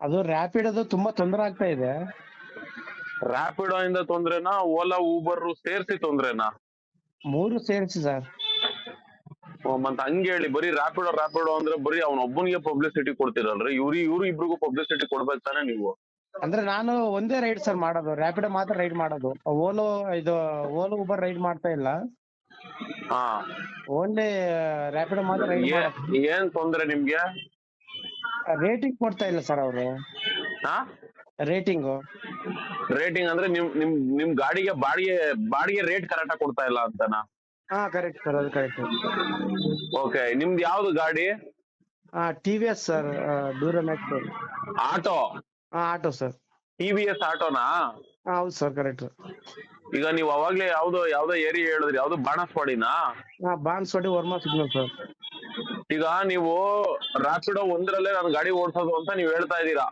ಅದು ರ್ಯಾಪಿಡ್ ಅದು ತುಂಬಾ ತೊಂದರೆ ಆಗ್ತಾ ಇದೆ. ರ್ಯಾಪಿಡೋ ಇಂದ ತೊಂದ್ರೆನಾ ಓಲಾ ಊಬರ್ ಸೇರ್ಸಿ ತೊಂದ್ರೆನಾ? ಮೂರು ಸೇರಿಸಿ ಸರ್ ಓ, ಮತ್ತ್ ಹಂಗೆ ಹೇಳಿ ಬರೀ ರ್ಯಾಪಿಡೋ ರ್ಯಾಪಿಡೋ ಅಂದ್ರೆ ಬರೀ ಅವ್ನ ಒಬ್ಬನಿಗೆ ಪಬ್ಲಿಸಿಟಿ ಕೊಡ್ತಿರಲ್ರಿ? ಇವ್ರಿ ಇವ್ರು ಇಬ್ರಿಗೂ ಪಬ್ಲಿಸಿಟಿ ಕೊಡ್ಬೇಕು ತಾನೇ ನೀವು? ಅಂದ್ರೆ ನಾನು ಒಂದೇ ರೈಡ್ ಸರ್ ಮಾಡೋದು ರ್ಯಾಪಿಡ್ ಮಾತ್ರ ರೈಡ್ ಮಾಡೋದು. ಓಲೋ ಇದು ಓಲೋ ಊಬರ್ ರೈಡ್ ಮಾಡ್ತಾ ಇಲ್ಲ. ಹಾ. ಓನ್ಲಿ ರಾಪಿಡ್ ಮಾತ್ರ ರೈಡ್ ಏನ್ ತೊಂದ್ರೆ ನಿಮ್ಗೆ? ರೇಟಿಂಗ್ ಕೊಡ್ತಾ ಇಲ್ಲ ಸರ್ ಅವರು. ಹಾ? ರೇಟಿಂಗು ರೇಟಿಂಗ್ ಅಂದ್ರೆ ನಿಮ್ ನಿಮ್ ನಿಮ್ ಗಾಡಿಗೆ ಬಾಡಿಗೆ ಬಾಡಿಗೆ ರೇಟ್ ಕರೆಕ್ಟ್ ಆಗಿ ಕೊಡ್ತಾ ಇಲ್ಲ ಅಂತನಾ? ಹಾ ಕರೆಕ್ಟ್ ಸರ್ ಅದು ಕರೆಕ್ಟ್ ಓಕೆ ನಿಮ್ದು ಯಾವ್ದು ಗಾಡಿ? ಆ ಟಿವಿಎಸ್ ವಿ ಎಸ್ ಸರ್ ದೂರ ಮ್ಯಾಕ್ಸ್ ಆಟೋ ಹಾ auto sir T V S ಆಟೋನಾ ಹಾ ಹೌದು ಸರ್ ಕರೆಕ್ಟ್ ಈಗ ನೀವು ಅವಾಗ್ಲೇ ಯಾವ್ದೋ ಯಾವ್ದೋ ಏರಿಯಾ ಹೇಳಿದ್ರಿ ಯಾವ್ದು ಬಾಣಸ್ವಾಡಿನಾ ಹಾ ಬಾನ್ಸ್ವಾಡಿ ವರ್ಮಾ ಸಿಗ್ನಲ್ ಸರ್ ಈಗ ನೀವು ರಾಪಿಡೋ ಒಂದ್ರಲ್ಲೇ ನಾನು ಗಾಡಿ ಓಡಿಸೋದು ಅಂತ ನೀವ್ ಹೇಳ್ತಾ ಇದ್ದೀರಾ?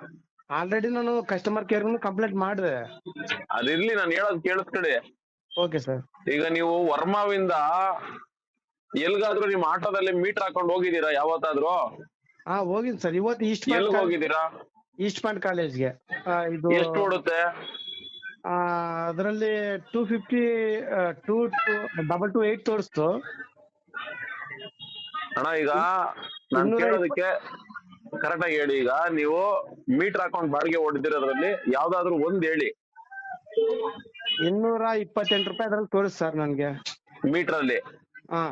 ಆಲ್ರೆಡಿ ನಾನು ಕಸ್ಟಮರ್ ಕೇರ್ ಕಂಪ್ಲೇಂಟ್ ಮಾಡಿದೆ. ಅದಿರ್ಲಿ ನಾನು ಹೇಳೋದ್ ಕೇಳಿಸ್ಕೊಡಿ. ಓಕೆ ಸರ್ ಈಗ ನೀವು ವರ್ಮಾವಿಂದ ಎಲ್ಗಾದ್ರೂ ನಿಮ್ ಆಟೋದಲ್ಲಿ ಮೀಟರ್ ಹಾಕೊಂಡು ಹೋಗಿದ್ದೀರಾ ಯಾವತ್ತಾದ್ರೂ? ಹಾ ಹೋಗಿದ್ ಸರ್ ಇವತ್ತು ಈಸ್ಟ್ ಎಲ್ಗ್ ಪಾಯಿಂಟ್ ಹೋಗಿದ್ದೀರಾ? ಈಸ್ಟ್ ಪಾಯಿಂಟ್ ಕಾಲೇಜ್ಗೆ ಇದು ಎಷ್ಟು ಓಡುತ್ತೆ? ಅದರಲ್ಲಿ two fifty two double two eight ತೋರಿಸ್ತು. ಅಣ್ಣ ಈಗ ನಾನು ಕೇಳೋದಕ್ಕೆ ಕರೆಕ್ಟ್ ಆಗಿ ಹೇಳಿ ಈಗ ನೀವು ಮೀಟರ್ ಹಾಕೊಂಡ್ ಬಾಡಿಗೆ ಹೊಡೆದಿರೋದ್ರಲ್ಲಿ ಯಾವ್ದಾದ್ರು ಒಂದ್ ಹೇಳಿ. ಇನ್ನೂರ ಇಪ್ಪತ್ತೆಂಟು ರೂಪಾಯಿ ಅದ್ರಲ್ಲಿ ತೋರಿಸ್ ಸರ್ ನನ್ಗೆ. ಮೀಟರ್ ಅಲ್ಲಿ ಹಾ.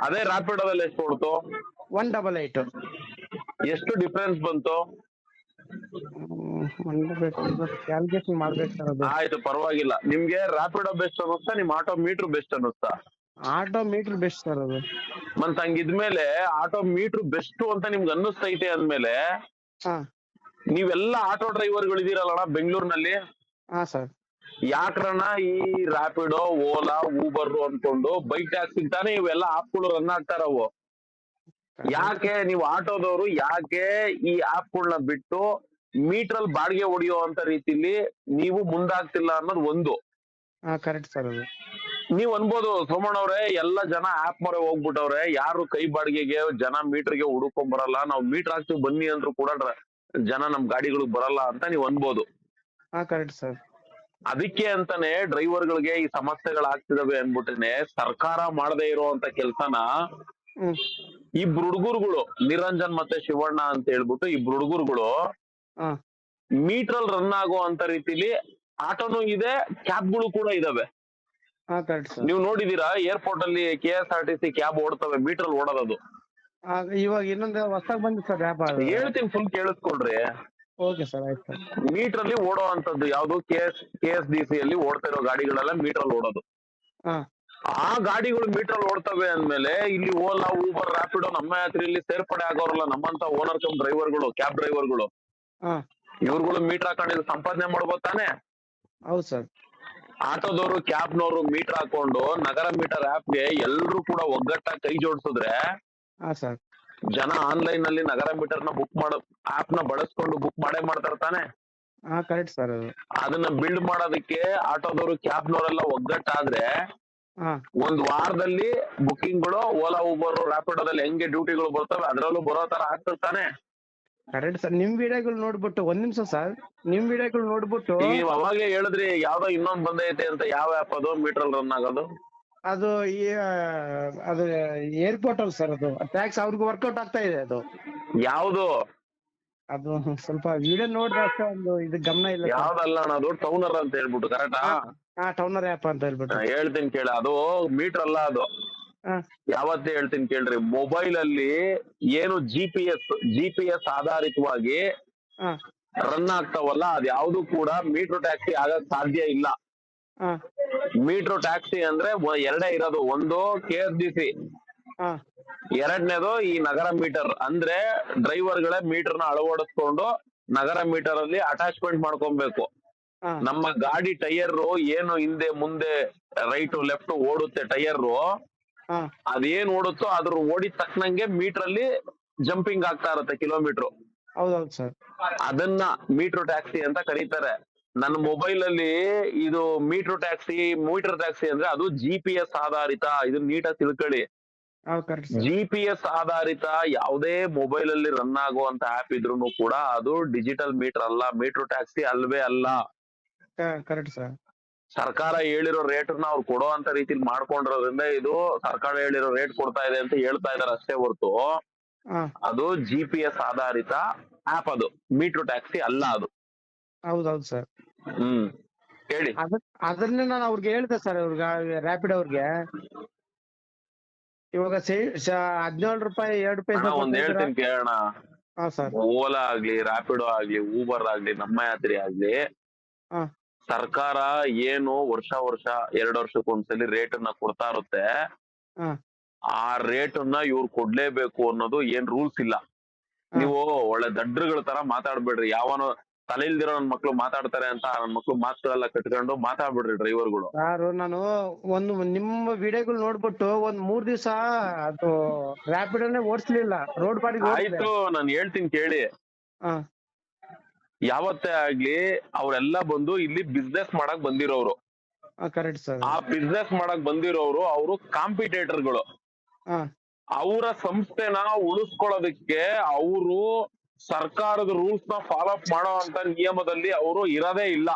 ಅದೇ ರ್ಯಾಪಿಡೋದಲ್ಲಿ ಎಷ್ಟು ಕೊಡ್ತು ಒನ್ ಡಬಲ್ ಏಟ್ ಎಷ್ಟು ಡಿಫರೆನ್ಸ್ ಬಂತು? ಕ್ಯಾಲ್ಕುಲೇಷನ್ ಮಾಡ್ಬೇಕು ಸರ್ ಅದು. ಆಯ್ತು ಪರವಾಗಿಲ್ಲ. ನಿಮ್ಗೆ ರಾಪಿಡ್ ಬೆಸ್ಟ್ ಅನ್ನಿಸ್ತಾ ನಿಮ್ ಆಟೋ ಮೀಟರ್ ಬೆಸ್ಟ್ ಅನ್ನಿಸ್ತಾ ಆಟೋ ಮೀಟರ್ ಬೆಸ್ಟ್ ಸರ್ ಅದು. ಮತ್ ಹಂಗಿದ್ಮೇಲೆ ಆಟೋ ಮೀಟರ್ ಬೆಸ್ಟ್ ಅಂತ ನಿಮ್ಗೆ ಅನ್ನಿಸ್ತೈತೆ ಅಂದ್ಮೇಲೆ ಹಾ. ನೀವೆಲ್ಲ ಆಟೋ ಡ್ರೈವರ್ಗಳು ಇದೀರಲ್ಲಣ್ಣ ಬೆಂಗಳೂರಿನಲ್ಲಿ? ಹಾ ಸರ್. ಯಾಕ್ರಣ ಈ ರಾಪಿಡೋ ಓಲಾ ಊಬರ್ ಅನ್ಕೊಂಡು ಬೈಕ್ ಟ್ಯಾಕ್ಸಿ ತಾನೇ ಇವೆಲ್ಲ ಆಪ್ಗಳು ರನ್ ಆಗ್ತಾರವು ಯಾಕೆ ನೀವು ಆಟೋದವರು ಯಾಕೆ ಈ ಆಪ್ಗಳನ್ನ ಬಿಟ್ಟು ಮೀಟರ್ ಅಲ್ಲಿ ಬಾಡಿಗೆ ಹೊಡಿಯೋ ಅಂತ ರೀತಿಲಿ ನೀವು ಮುಂದಾಗ್ತಿಲ್ಲ ಅನ್ನೋದು ಒಂದು. ಹಾ ಕರೆಕ್ಟ್ ಸರ್ ಅದು. ನೀವ್ ಅನ್ಬೋದು ಸೋಮಣ್ಣ ಅವ್ರೆ ಎಲ್ಲ ಜನ ಆಪ್ ಮೊರೆ ಹೋಗ್ಬಿಟ್ಟವ್ರೆ ಯಾರು ಕೈ ಬಾಡಿಗೆಗೆ ಜನ ಮೀಟರ್ಗೆ ಹುಡುಕೊಂಡ್ ಬರಲ್ಲ ನಾವು ಮೀಟರ್ ಹಾಕ್ತಿವಿ ಬನ್ನಿ ಅಂದ್ರು ಕೂಡ ಜನ ನಮ್ ಗಾಡಿಗಳಿಗೆ ಬರಲ್ಲ ಅಂತ ನೀವ್ ಅನ್ಬೋದು. ಹಾ ಕರೆಕ್ಟ್ ಸರ್ ಅದಕ್ಕೆ ಅಂತಾನೆ ಡ್ರೈವರ್ಗಳಿಗೆ ಈ ಸಮಸ್ಯೆಗಳಾಗ್ತಿದಾವೆ ಅನ್ಬಿಟ್ಟನೆ ಸರ್ಕಾರ ಮಾಡದೇ ಇರುವಂತ ಕೆಲ್ಸನ ಇಬ್ರು ಹುಡುಗರುಗಳು ನಿರಂಜನ್ ಮತ್ತೆ ಶಿವಣ್ಣ ಅಂತ ಹೇಳ್ಬಿಟ್ಟು ಇಬ್ರು ಹುಡುಗರುಗಳು ಮೀಟರ್ ಅಲ್ಲಿ ರನ್ ಆಗೋ ಅಂತ ರೀತಿಲಿ ಆಟೋನು ಇದೆ ಕ್ಯಾಬ್ಗಳು ಕೂಡ ಇದಾವೆ. ಹಾ ಕರೆಕ್ಟ್ ಸರ್. ನೀವು ನೋಡಿದೀರಾ ಏರ್ಪೋರ್ಟ್ ಅಲ್ಲಿ K S R T C cab ಓಡ್ತವೆ meter ಅಲ್ಲಿ ಓಡೋದು ಇವಾಗ ಇನ್ನೊಂದು ಹೊಸದಾಗಿ ಬಂದಿದೆ ಸರ್ ಆ್ಯಪ್ ಅದು. ಹೇಳ್ತೀನಿ ಫುಲ್ ಕೇಳಿಸ್ಕೊಳ್ರಿ. ಓಕೆ ಸರ್ ಆಯ್ತು ಸರ್. ಮೀಟರ್ ಅಲ್ಲಿ ಓಡೋ ಅಂತದ್ದು ಯಾವ್ದು? K S K S D C ಅಲ್ಲಿ ಓಡ್ತಾ ಇರೋ ಗಾಡಿಗಳೆಲ್ಲ ಮೀಟರ್ ಅಲ್ಲಿ ಓಡೋದು. ಹಾ. ಆ ಗಾಡಿಗಳು ಮೀಟರ್ ಅಲ್ಲಿ ಓಡ್ತವೆ ಅಂದ್ಮೇಲೆ ಇಲ್ಲಿ ಓಲಾ ಊಬರ್ ರಾಪಿಡೋ ನಮ್ಮ ಯಾತ್ರೆಯಲ್ಲಿ ಸೇರ್ಪಡೆ ಆಗೋರಲ್ಲ ನಮ್ಮಂತ ಓನರ್ ಕಮ್ ಡ್ರೈವರ್ಗಳು ಕ್ಯಾಬ್ ಡ್ರೈವರ್ಗಳು ಹಾ. ಇವ್ರುಗಳು ಮೀಟರ್ ಹಾಕೊಂಡಿದ್ದು ಸಂಪಾದನೆ ಮಾಡ್ಬೋದು ತಾನೇ? ಹೌದು ಸರ್. ಆಟೋದವರು ಕ್ಯಾಬ್ನವರು ಮೀಟರ್ ಹಾಕೊಂಡು ನಗರ ಮೀಟರ್ ಆಪ್ಗೆ ಎಲ್ಲರೂ ಕೂಡ ಒಗ್ಗಟ್ಟಾಗಿ ಕೈ ಜೋಡಿಸಿದ್ರೆ ಹಾ ಸರ್. ಜನ ಆನ್ಲೈನ್ ಅಲ್ಲಿ ನಗರ ಮೀಟರ್ನ ಬುಕ್ ಮಾಡೋ ಆಪ್ನ ಬಳಸ್ಕೊಂಡು ಬುಕ್ ಮಾಡೇ ಮಾಡ್ತಾರೆ ತಾನೆ. ಹಾ ಕರೆಕ್ಟ್ ಸರ್ ಅದು. ಅದನ್ನ ಬಿಲ್ಡ್ ಮಾಡೋದಕ್ಕೆ ಆಟೋದವರು ಕ್ಯಾಬ್ನವರೆಲ್ಲ ಒಗ್ಗಟ್ಟಾದ್ರೆ ಹಾ. ಒಂದ್ ವಾರದಲ್ಲಿ ಬುಕ್ಕಿಂಗ್ಗಳು ಓಲಾ ಊಬರ್ ರ್ಯಾಪಿಡೋದಲ್ಲಿ ಹೆಂಗೆ ಡ್ಯೂಟಿಗಳು ಬರ್ತವೆ ಅದ್ರಲ್ಲೂ ಬರೋ ತರ ಆಗ್ತಿರ್ತಾನೆ ಕರೆಕ್ಟ್ ಸರ್ ನಿಮ್ ವಿಡಿಯೋಗಳು ನೋಡ್ಬಿಟ್ಟು ಒಂದ್ ನಿಮಿಷ ಸರ್ ನಿಮ್ ವಿಡಿಯೋಗಳು ನೋಡ್ಬಿಟ್ಟು ನೀವ್ ಅವಾಗ್ಲೇ ಹೇಳಿದ್ರಿ ಯಾವ್ದೋ ಇನ್ನೊಂದ್ ಬಂದೈತೆ ಅಂತ ಯಾವ ಆಪ್ ಅದು ಮೀಟರ್ ರನ್ ಆಗೋದು? ಅದು ಈ ಅದು ಏರ್ಪೋರ್ಟ್ ಅಲ್ಲಿ ಸರ್ ಅದು. ಟ್ಯಾಕ್ಸ್ ಅವ್ರಿಗೆ ವರ್ಕೌಟ್ ಆಗ್ತಾ ಇದೆ ಅದು. ಯಾವ್ದು? ಅದು ಸ್ವಲ್ಪ ವಿಡಿಯೋ ನೋಡಿದ್ರೆ ಅಷ್ಟೇ ಒಂದು ಇದು ಗಮನ ಇಲ್ಲ sir. ಯಾವ್ದಲ್ಲ ಅಣ್ಣ ಅದು ಟೌನರ್ ಅಂತ ಹೇಳ್ಬಿಟ್ಟು ಕರೆಕ್ಟಾ ಹಾ ಟೌನರ್ ಆ್ಯಪ್ ಅಂತ ಹೇಳ್ಬಿಟ್ಟು. ಹೇಳ್ತೀನಿ ಕೇಳ ಅದು ಮೀಟರ್ ಅಲ್ಲ ಅದು. ಯಾವತ್ತೇ ಹೇಳ್ತೀನಿ ಕೇಳ್ರಿ ಮೊಬೈಲ್ ಅಲ್ಲಿ ಏನು G P S G P S ಆಧಾರಿತವಾಗಿ ರನ್ ಆಗ್ತಾವಲ್ಲ ಅದ್ ಯಾವ್ದು ಕೂಡ ಮೀಟ್ರೋ ಟ್ಯಾಕ್ಸಿ ಆಗಕ್ ಸಾಧ್ಯ ಇಲ್ಲ. ಮೀಟ್ರೋ ಟ್ಯಾಕ್ಸಿ ಅಂದ್ರೆ ಎರಡೇ ಇರೋದು ಒಂದು ಕೆ ಎಸ್ ಡಿ ಸಿ. ಎರಡನೇದು ಈ ನಗರ ಮೀಟರ್ ಅಂದ್ರೆ ಡ್ರೈವರ್ಗಳೇ ಮೀಟರ್ನ ಅಳವಡಿಸ್ಕೊಂಡು ನಗರ ಮೀಟರ್ ಅಲ್ಲಿ ಅಟ್ಯಾಚ್ಮೆಂಟ್ ಮಾಡ್ಕೊಬೇಕು ನಮ್ಮ ಗಾಡಿ ಟೈಯರ್ ಏನು ಹಿಂದೆ ಮುಂದೆ ರೈಟ್ ಲೆಫ್ಟ್ ಓಡುತ್ತೆ ಟೈರ್ ಹಾ ಅದೇನ್ ಓಡುತ್ತೋ ಅದ್ರ ಓಡಿದ ತಕ್ಕನಂಗೆ ಮೀಟರ್ ಅಲ್ಲಿ ಜಂಪಿಂಗ್ ಆಗ್ತಾ ಇರುತ್ತೆ ಕಿಲೋಮೀಟರ್. ಹೌದೌದು ಸರ್. ಅದನ್ನ ಮೀಟರ್ ಟ್ಯಾಕ್ಸಿ ಅಂತ ಕರೀತಾರೆ. ನನ್ನ ಮೊಬೈಲ್ ಅಲ್ಲಿ ಇದು ಮೀಟರ್ ಟ್ಯಾಕ್ಸಿ ಮೀಟರ್ ಟ್ಯಾಕ್ಸಿ ಅಂದ್ರೆ ಅದು ಜಿ ಪಿ ಎಸ್ ಆಧಾರಿತ ಇದನ್ನ ನೀಟಾಗಿ ತಿಳ್ಕೊಳ್ಳಿ. ಜಿ ಪಿ ಎಸ್ ಆಧಾರಿತ ಯಾವುದೇ ಮೊಬೈಲ್ ಅಲ್ಲಿ ರನ್ ಆಗುವಂತ ಆಪ್ ಇದ್ರು ಕೂಡ ಅದು ಡಿಜಿಟಲ್ ಮೀಟರ್ ಅಲ್ಲ ಮೀಟರ್ ಟ್ಯಾಕ್ಸಿ ಅಲ್ವೇ ಅಲ್ಲ. Correct sir. ಸರ್ಕಾರ ಹೇಳಿರೋ ರೇಟ್ ಅವ್ರು ಕೊಡೋ ಅಂತ ರೀತಿಲಿ ಮಾಡ್ಕೊಂಡಿರೋದ್ರಿಂದ ಇದು ಸರ್ಕಾರ ಹೇಳಿರೋ ರೇಟ್ ಕೊಡ್ತಾ ಇದೆ ಅಂತ ಹೇಳ್ತಾ ಇದಾರೆ ಅಷ್ಟೇ ಹೊರತು. ಅದು ಜಿ ಪಿ ಎಸ್ ಆಧಾರಿತ ಆಪ್ ಅದು ಮೀಟರ್ ಟ್ಯಾಕ್ಸಿ ಅಲ್ಲ ಅದು. ಹೌದೌದು ಸರ್. ಹ್ಮ್ ಹೇಳಿ. ಅದನ್ನ ನಾನು ಅವ್ರಿಗೆ ಹೇಳ್ದೆ ಸರ್ ಅವ್ರಿಗೆ ರ್ಯಾಪಿಡ್ ಅವ್ರಿಗೆ. ಇವಾಗ ಹದಿನೇಳು ರೂಪಾಯಿ ಎರಡು ರೂಪಾಯಿ ಒಂದ್ ಹೇಳ್ತೀನಿ ಕೇಳೋಣ ಓಲಾ ಆಗ್ಲಿ ರ್ಯಾಪಿಡೋ ಆಗ್ಲಿ ಊಬರ್ ಆಗ್ಲಿ ನಮ್ಮ ಯಾತ್ರಿ ಆಗ್ಲಿ. ಸರ್ಕಾರ ಏನು ವರ್ಷ ವರ್ಷ ಎರಡ್ ವರ್ಷಕ್ಕೊಂದ್ಸಲಿ ರೇಟ್ ಅನ್ನ ಕೊಡ್ತಾ ಇರುತ್ತೆ ಆ ರೇಟ್ ಅನ್ನ ಇವ್ರು ಕೊಡ್ಲೇಬೇಕು ಅನ್ನೋದು ಏನ್ ರೂಲ್ಸ್ ಇಲ್ಲ. ನೀವು ಒಳ್ಳೆ ದಡ್ರಗಳ ತರ ಮಾತಾಡ್ಬೇಡ್ರಿ. ಯಾವನೋ ತಲೆ ಇಲ್ದಿರೋ ನನ್ ಮಕ್ಳು ಮಾತಾಡ್ತಾರೆ ಅಂತ ನನ್ ಮಕ್ಳು ಮಾತುಗಳೆಲ್ಲ ಕಟ್ಕೊಂಡು ಮಾತಾಡ್ಬಿಡ್ರಿ ಡ್ರೈವರ್ಗಳು ಯಾರು ನಾನು ಒಂದು ನಿಮ್ಮ ವಿಡಿಯೋಗಳು ನೋಡ್ಬಿಟ್ಟು ಒಂದ್ ಮೂರ್ ದಿವಸ ಅದು ರ್ಯಾಪಿಡೋನೇ ಓಡಿಸ್ಲಿಲ್ಲ ರೋಡ್ ಬಾಡಿಗೆ ಆಯ್ತು ನಾನು ಹೇಳ್ತೀನಿ ಕೇಳಿ. ಯಾವತ್ತೇ ಆಗ್ಲಿ ಅವರೆಲ್ಲ ಬಂದು ಇಲ್ಲಿ ಬಿಸ್ನೆಸ್ ಮಾಡಕ್ ಬಂದಿರೋರು ಕರೆಕ್ಟ್ ಸರ್ ಆ ಬಿಸ್ನೆಸ್ ಮಾಡಕ್ ಬಂದಿರೋರು ಅವರು ಕಾಂಪಿಟೇಟರ್ಗಳು ಅವರ ಸಂಸ್ಥೆನ ಉಳಿಸ್ಕೊಳ್ಳೋದಕ್ಕೆ ಅವರು ಸರ್ಕಾರದ ರೂಲ್ಸ್ನ ಫಾಲೋ ಅಪ್ ಮಾಡೋ ಅಂತ ನಿಯಮದಲ್ಲಿ ಅವರು ಇರೋದೇ ಇಲ್ಲ.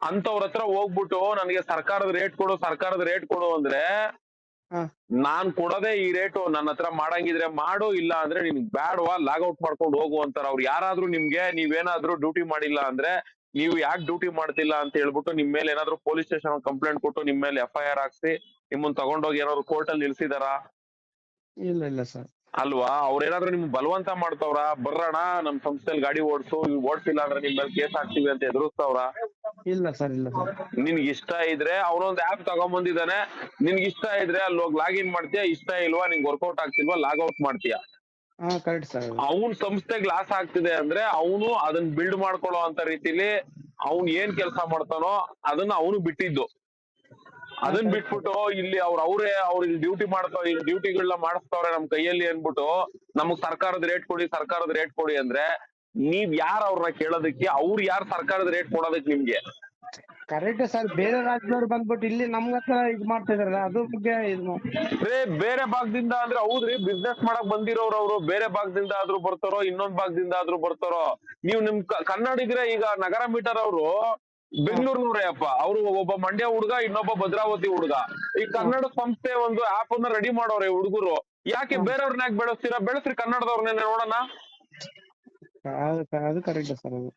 ಅಂತವ್ರ ಹತ್ರ ಹೋಗ್ಬಿಟ್ಟು ನನಗೆ ಸರ್ಕಾರದ ರೇಟ್ ಕೊಡು ಸರ್ಕಾರದ ರೇಟ್ ಕೊಡು ಅಂದ್ರೆ. ನಾನ್ ಕೊಡೋದೇ ಈ ರೇಟು ನನ್ನ ಹತ್ರ ಮಾಡಂಗಿದ್ರೆ ಮಾಡು ಇಲ್ಲ ಅಂದ್ರೆ ನಿನ್ಗ್ ಬ್ಯಾಡ್ವಾ ಔಟ್ ಮಾಡ್ಕೊಂಡು ಹೋಗು ಅಂತಾರ. ಅವ್ರು ಯಾರಾದ್ರೂ ನಿಮ್ಗೆ ನೀವೇನಾದ್ರೂ ಡ್ಯೂಟಿ ಮಾಡಿಲ್ಲ ಅಂದ್ರೆ ನೀವು ಯಾಕೆ ಡ್ಯೂಟಿ ಮಾಡ್ತಿಲ್ಲ ಅಂತ ಹೇಳ್ಬಿಟ್ಟು ನಿಮ್ ಮೇಲೆ ಏನಾದ್ರು ಪೊಲೀಸ್ ಸ್ಟೇಷನ್ ಕಂಪ್ಲೇಂಟ್ ಕೊಟ್ಟು ನಿಮ್ ಮೇಲೆ ಎಫ್ ಐ ಆರ್ ಹಾಕ್ಸಿ ನಿಮ್ಮನ್ನ ತಗೊಂಡೋಗಿ ಏನಾದ್ರು ಕೋರ್ಟ್ ಅಲ್ಲಿ ನಿಲ್ಸಿದಾರಾ? ಇಲ್ಲ ಇಲ್ಲ ಸರ್ ಅಲ್ವಾ? ಅವ್ರೇನಾದ್ರು ನಿಮ್ ಬಲವಂತ ಮಾಡ್ತವ್ರ? ಬರ್ರಣ ನಮ್ ಸಂಸ್ಥೆಯಲ್ಲಿ ಗಾಡಿ ಓಡಿಸು ಓಡಿಸಿಲ್ಲ ಅಂದ್ರೆ ನಿಮ್ ಮೇಲೆ ಕೇಸ್ ಹಾಕ್ತಿವಿ ಅಂತ ಎದುರಿಸ್ತವ್ರ? ಇಲ್ಲ ಸರ್ ಇಲ್ಲ ಸರ್. ನಿನ್ಗೆ ಇಷ್ಟ ಇದ್ರೆ ಅವನೊಂದ್ ಆಪ್ ತಗೊಂಬಂದಿದ್ದಾನೆ. ನಿನ್ಗೆ ಇಷ್ಟ ಇದ್ರೆ ಅಲ್ಲಿ ಹೋಗಿ ಲಾಗಿನ್ ಮಾಡ್ತೀಯ? ಇಷ್ಟ ಇಲ್ವಾ? ನಿಂಗೆ ವರ್ಕೌಟ್ ಆಗ್ತಿಲ್ವಾ? ಲಾಗ್ಔಟ್ ಮಾಡ್ತೀಯ? ಹಾ ಕರೆಕ್ಟ್ ಸರ್. ಅವನ್ ಸಂಸ್ಥೆಗೆ ಲಾಸ್ ಆಗ್ತಿದೆ ಅಂದ್ರೆ ಅವನು ಅದನ್ನ ಬಿಲ್ಡ್ ಮಾಡ್ಕೊಳ್ಳೋ ಅಂತ ರೀತಿಲಿ ಅವ್ನ್ ಏನ್ ಕೆಲಸ ಮಾಡ್ತಾನೋ ಅದನ್ನ ಅವನು ಬಿಟ್ಟಿದ್ದು. ಅದನ್ನ ಬಿಟ್ಬಿಟ್ಟು ಇಲ್ಲಿ ಅವ್ರ ಅವ್ರೇ ಅವ್ರ ಇಲ್ಲಿ ಡ್ಯೂಟಿ ಮಾಡ್ತಾವ ಇಲ್ಲಿ ಡ್ಯೂಟಿಗಳನ್ನ ಮಾಡಿಸ್ತಾವ್ರೆ ನಮ್ ಕೈಯಲ್ಲಿ ಅನ್ಬಿಟ್ಟು ನಮಗ್ ಸರ್ಕಾರದ ರೇಟ್ ಕೊಡಿ ಸರ್ಕಾರದ ರೇಟ್ ಕೊಡಿ ಅಂದ್ರೆ ನೀವ್ ಯಾರ್ ಅವ್ರನ್ನ ಕೇಳೋದಕ್ಕೆ ಅವ್ರು ಯಾರ್ ಸರ್ಕಾರದ ರೇಟ್ ಕೊಡೋದಕ್ಕೆ ನಿಮ್ಗೆ? ಕರೆಕ್ಟ್ ಸರ್ ಬೇರೆ ರಾಜ್ಯದವ್ರು ಬಂದ್ಬಿಟ್ಟು ಇಲ್ಲಿ ನಮ್ಗ ಇದು ಮಾಡ್ತಾ ಇದಾರಲ್ಲ ಅದ್ರ ಬಗ್ಗೆ ಇದು ರೇ ಬೇರೆ ಭಾಗದಿಂದ ಅಂದ್ರೆ ಹೌದ್ರಿ ಬಿಸ್ನೆಸ್ ಮಾಡಕ್ ಬಂದಿರೋರು ಅವರು ಬೇರೆ ಭಾಗದಿಂದ ಆದ್ರೂ ಬರ್ತಾರೋ ಇನ್ನೊಂದ್ ಭಾಗದಿಂದ ಆದ್ರೂ ಬರ್ತಾರೋ? ನೀವು ನಿಮ್ ಕನ್ನಡಿಗರೇ ಈಗ ನಗರ ಮೀಟರ್ ಅವರು ಬೆಂಗಳೂರಿನವ್ರೇ ಅಪ್ಪ. ಅವ್ರು ಒಬ್ಬ ಮಂಡ್ಯ ಹುಡುಗ ಇನ್ನೊಬ್ಬ ಭದ್ರಾವತಿ ಹುಡುಗ. ಈ ಕನ್ನಡ ಸಂಸ್ಥೆ ಒಂದು ಆಪ್ ಅನ್ನ ರೆಡಿ ಮಾಡೋರೆ ಹುಡುಗರು. ಯಾಕೆ ಬೇರೆಯವ್ರನ್ನ ಯಾಕೆ ಬೆಳೆಸ್ತೀರಾ? ಬೆಳೆಸ್ರಿ ಕನ್ನಡದವ್ರನ್ನೇ ನೋಡೋಣ. ಅದು ಅದು ಕರೆಕ್ಟ್ ಸರ್ ಅದು.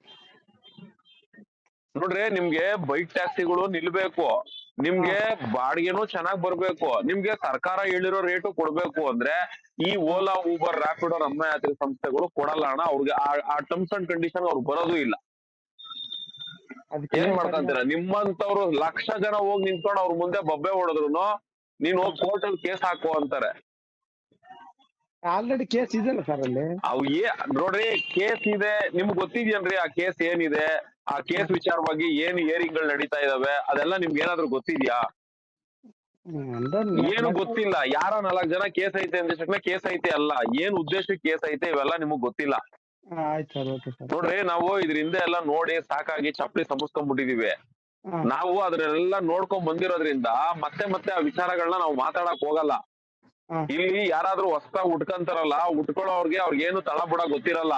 ನೋಡ್ರಿ ನಿಮ್ಗೆ ಬೈಕ್ ಟ್ಯಾಕ್ಸಿಗಳು ನಿಲ್ಬೇಕು. ನಿಮ್ಗೆ ಬಾಡಿಗೆನೂ ಚೆನ್ನಾಗ್ ಬರ್ಬೇಕು. ನಿಮ್ಗೆ ಸರ್ಕಾರ ಹೇಳಿರೋ ರೇಟು ಕೊಡ್ಬೇಕು ಅಂದ್ರೆ ಈ ಓಲಾ ಊಬರ್ ರ್ಯಾಪಿಡೋ ನಮ್ಮ ಯಾತ್ರಿ ಸಂಸ್ಥೆಗಳು ಕೊಡಲ್ಲ ಅಣ್ಣ. ಅವ್ರಿಗೆ ಆ- ಟರ್ಮ್ಸ್ ಅಂಡ್ ಕಂಡೀಷನ್ ಅವ್ರು ಬರೋದು ಇಲ್ಲ. ಏನ್ ಮಾಡ್ಕೊಂತೀರ ನಿಮ್ಮಂತವ್ರು ಲಕ್ಷ ಜನ ಹೋಗಿ ನಿಂತ್ಕೊಂಡು ಅವ್ರ ಮುಂದೆ ಬಬ್ಬೆ ಹೊಡೆದ್ರು ನೀನ್ ಹೋಗಿ ಕೋರ್ಟ್ ಅಲ್ಲಿ ಕೇಸ್ ಹಾಕು ಅಂತಾರೆ. ಆಲ್ರೆಡಿ ಕೇಸ್ ಇದೆ ಸರ್ ಅಲ್ಲಿ? ಅವು ಏ ನೋಡ್ರಿ ಕೇಸ್ ಇದೆ. ನಿಮ್ಗೆ ಗೊತ್ತಿದ್ಯನ್ರಿ ಆ ಕೇಸ್ ಏನಿದೆ? ಆ ಕೇಸ್ ವಿಚಾರವಾಗಿ ಏನ್ ಏರಿಂಗ್ಗಳು ನಡೀತಾ ಇದಾವೆ? ಅದೆಲ್ಲ ನಿಮ್ಗೆ ಏನಾದ್ರು ಗೊತ್ತಿದ್ಯಾ? ಏನು ಗೊತ್ತಿಲ್ಲ. ಯಾರ ನಾಲ್ಕ್ ಜನ ಕೇಸ್ ಐತೆ ಅಂದ ತಕ್ಷಣ ಕೇಸ್ ಐತೆ ಅಲ್ಲ. ಏನ್ ಉದ್ದೇಶಕ್ಕೆ ಕೇಸ್ ಐತೆ ಇವೆಲ್ಲ ನಿಮಗ್ ಗೊತ್ತಿಲ್ಲ. ಹಾ, ಆಯ್ತು ಸರ್ ಓಕೆ ಸರ್. ನೋಡ್ರಿ ನಾವು ಇದ್ರ ಹಿಂದೆ ಎಲ್ಲ ನೋಡಿ ಸಾಕಾಗಿ ಚಪ್ಪಲಿ ಸಮಸ್ಕೊಂಡ್ಬಿಟ್ಟಿದೀವಿ ಹಾ. ನಾವು ಅದ್ರೆಲ್ಲ ನೋಡ್ಕೊಂಡ್ ಬಂದಿರೋದ್ರಿಂದ ಮತ್ತೆ ಮತ್ತೆ ಆ ವಿಚಾರಗಳನ್ನ ನಾವು ಮಾತಾಡಕ್ ಹೋಗಲ್ಲ. ಹಾ. ಇಲ್ಲಿ ಯಾರಾದ್ರೂ ಹೊಸ್ದಾಗ್ ಉಟ್ಕಂತಾರಲ್ಲ ಉಟ್ಕೊಳ್ಳೋರ್ಗೆ ಅವ್ರಿಗೇನು ತಳ ಬುಡ ಗೊತ್ತಿರಲ್ಲ.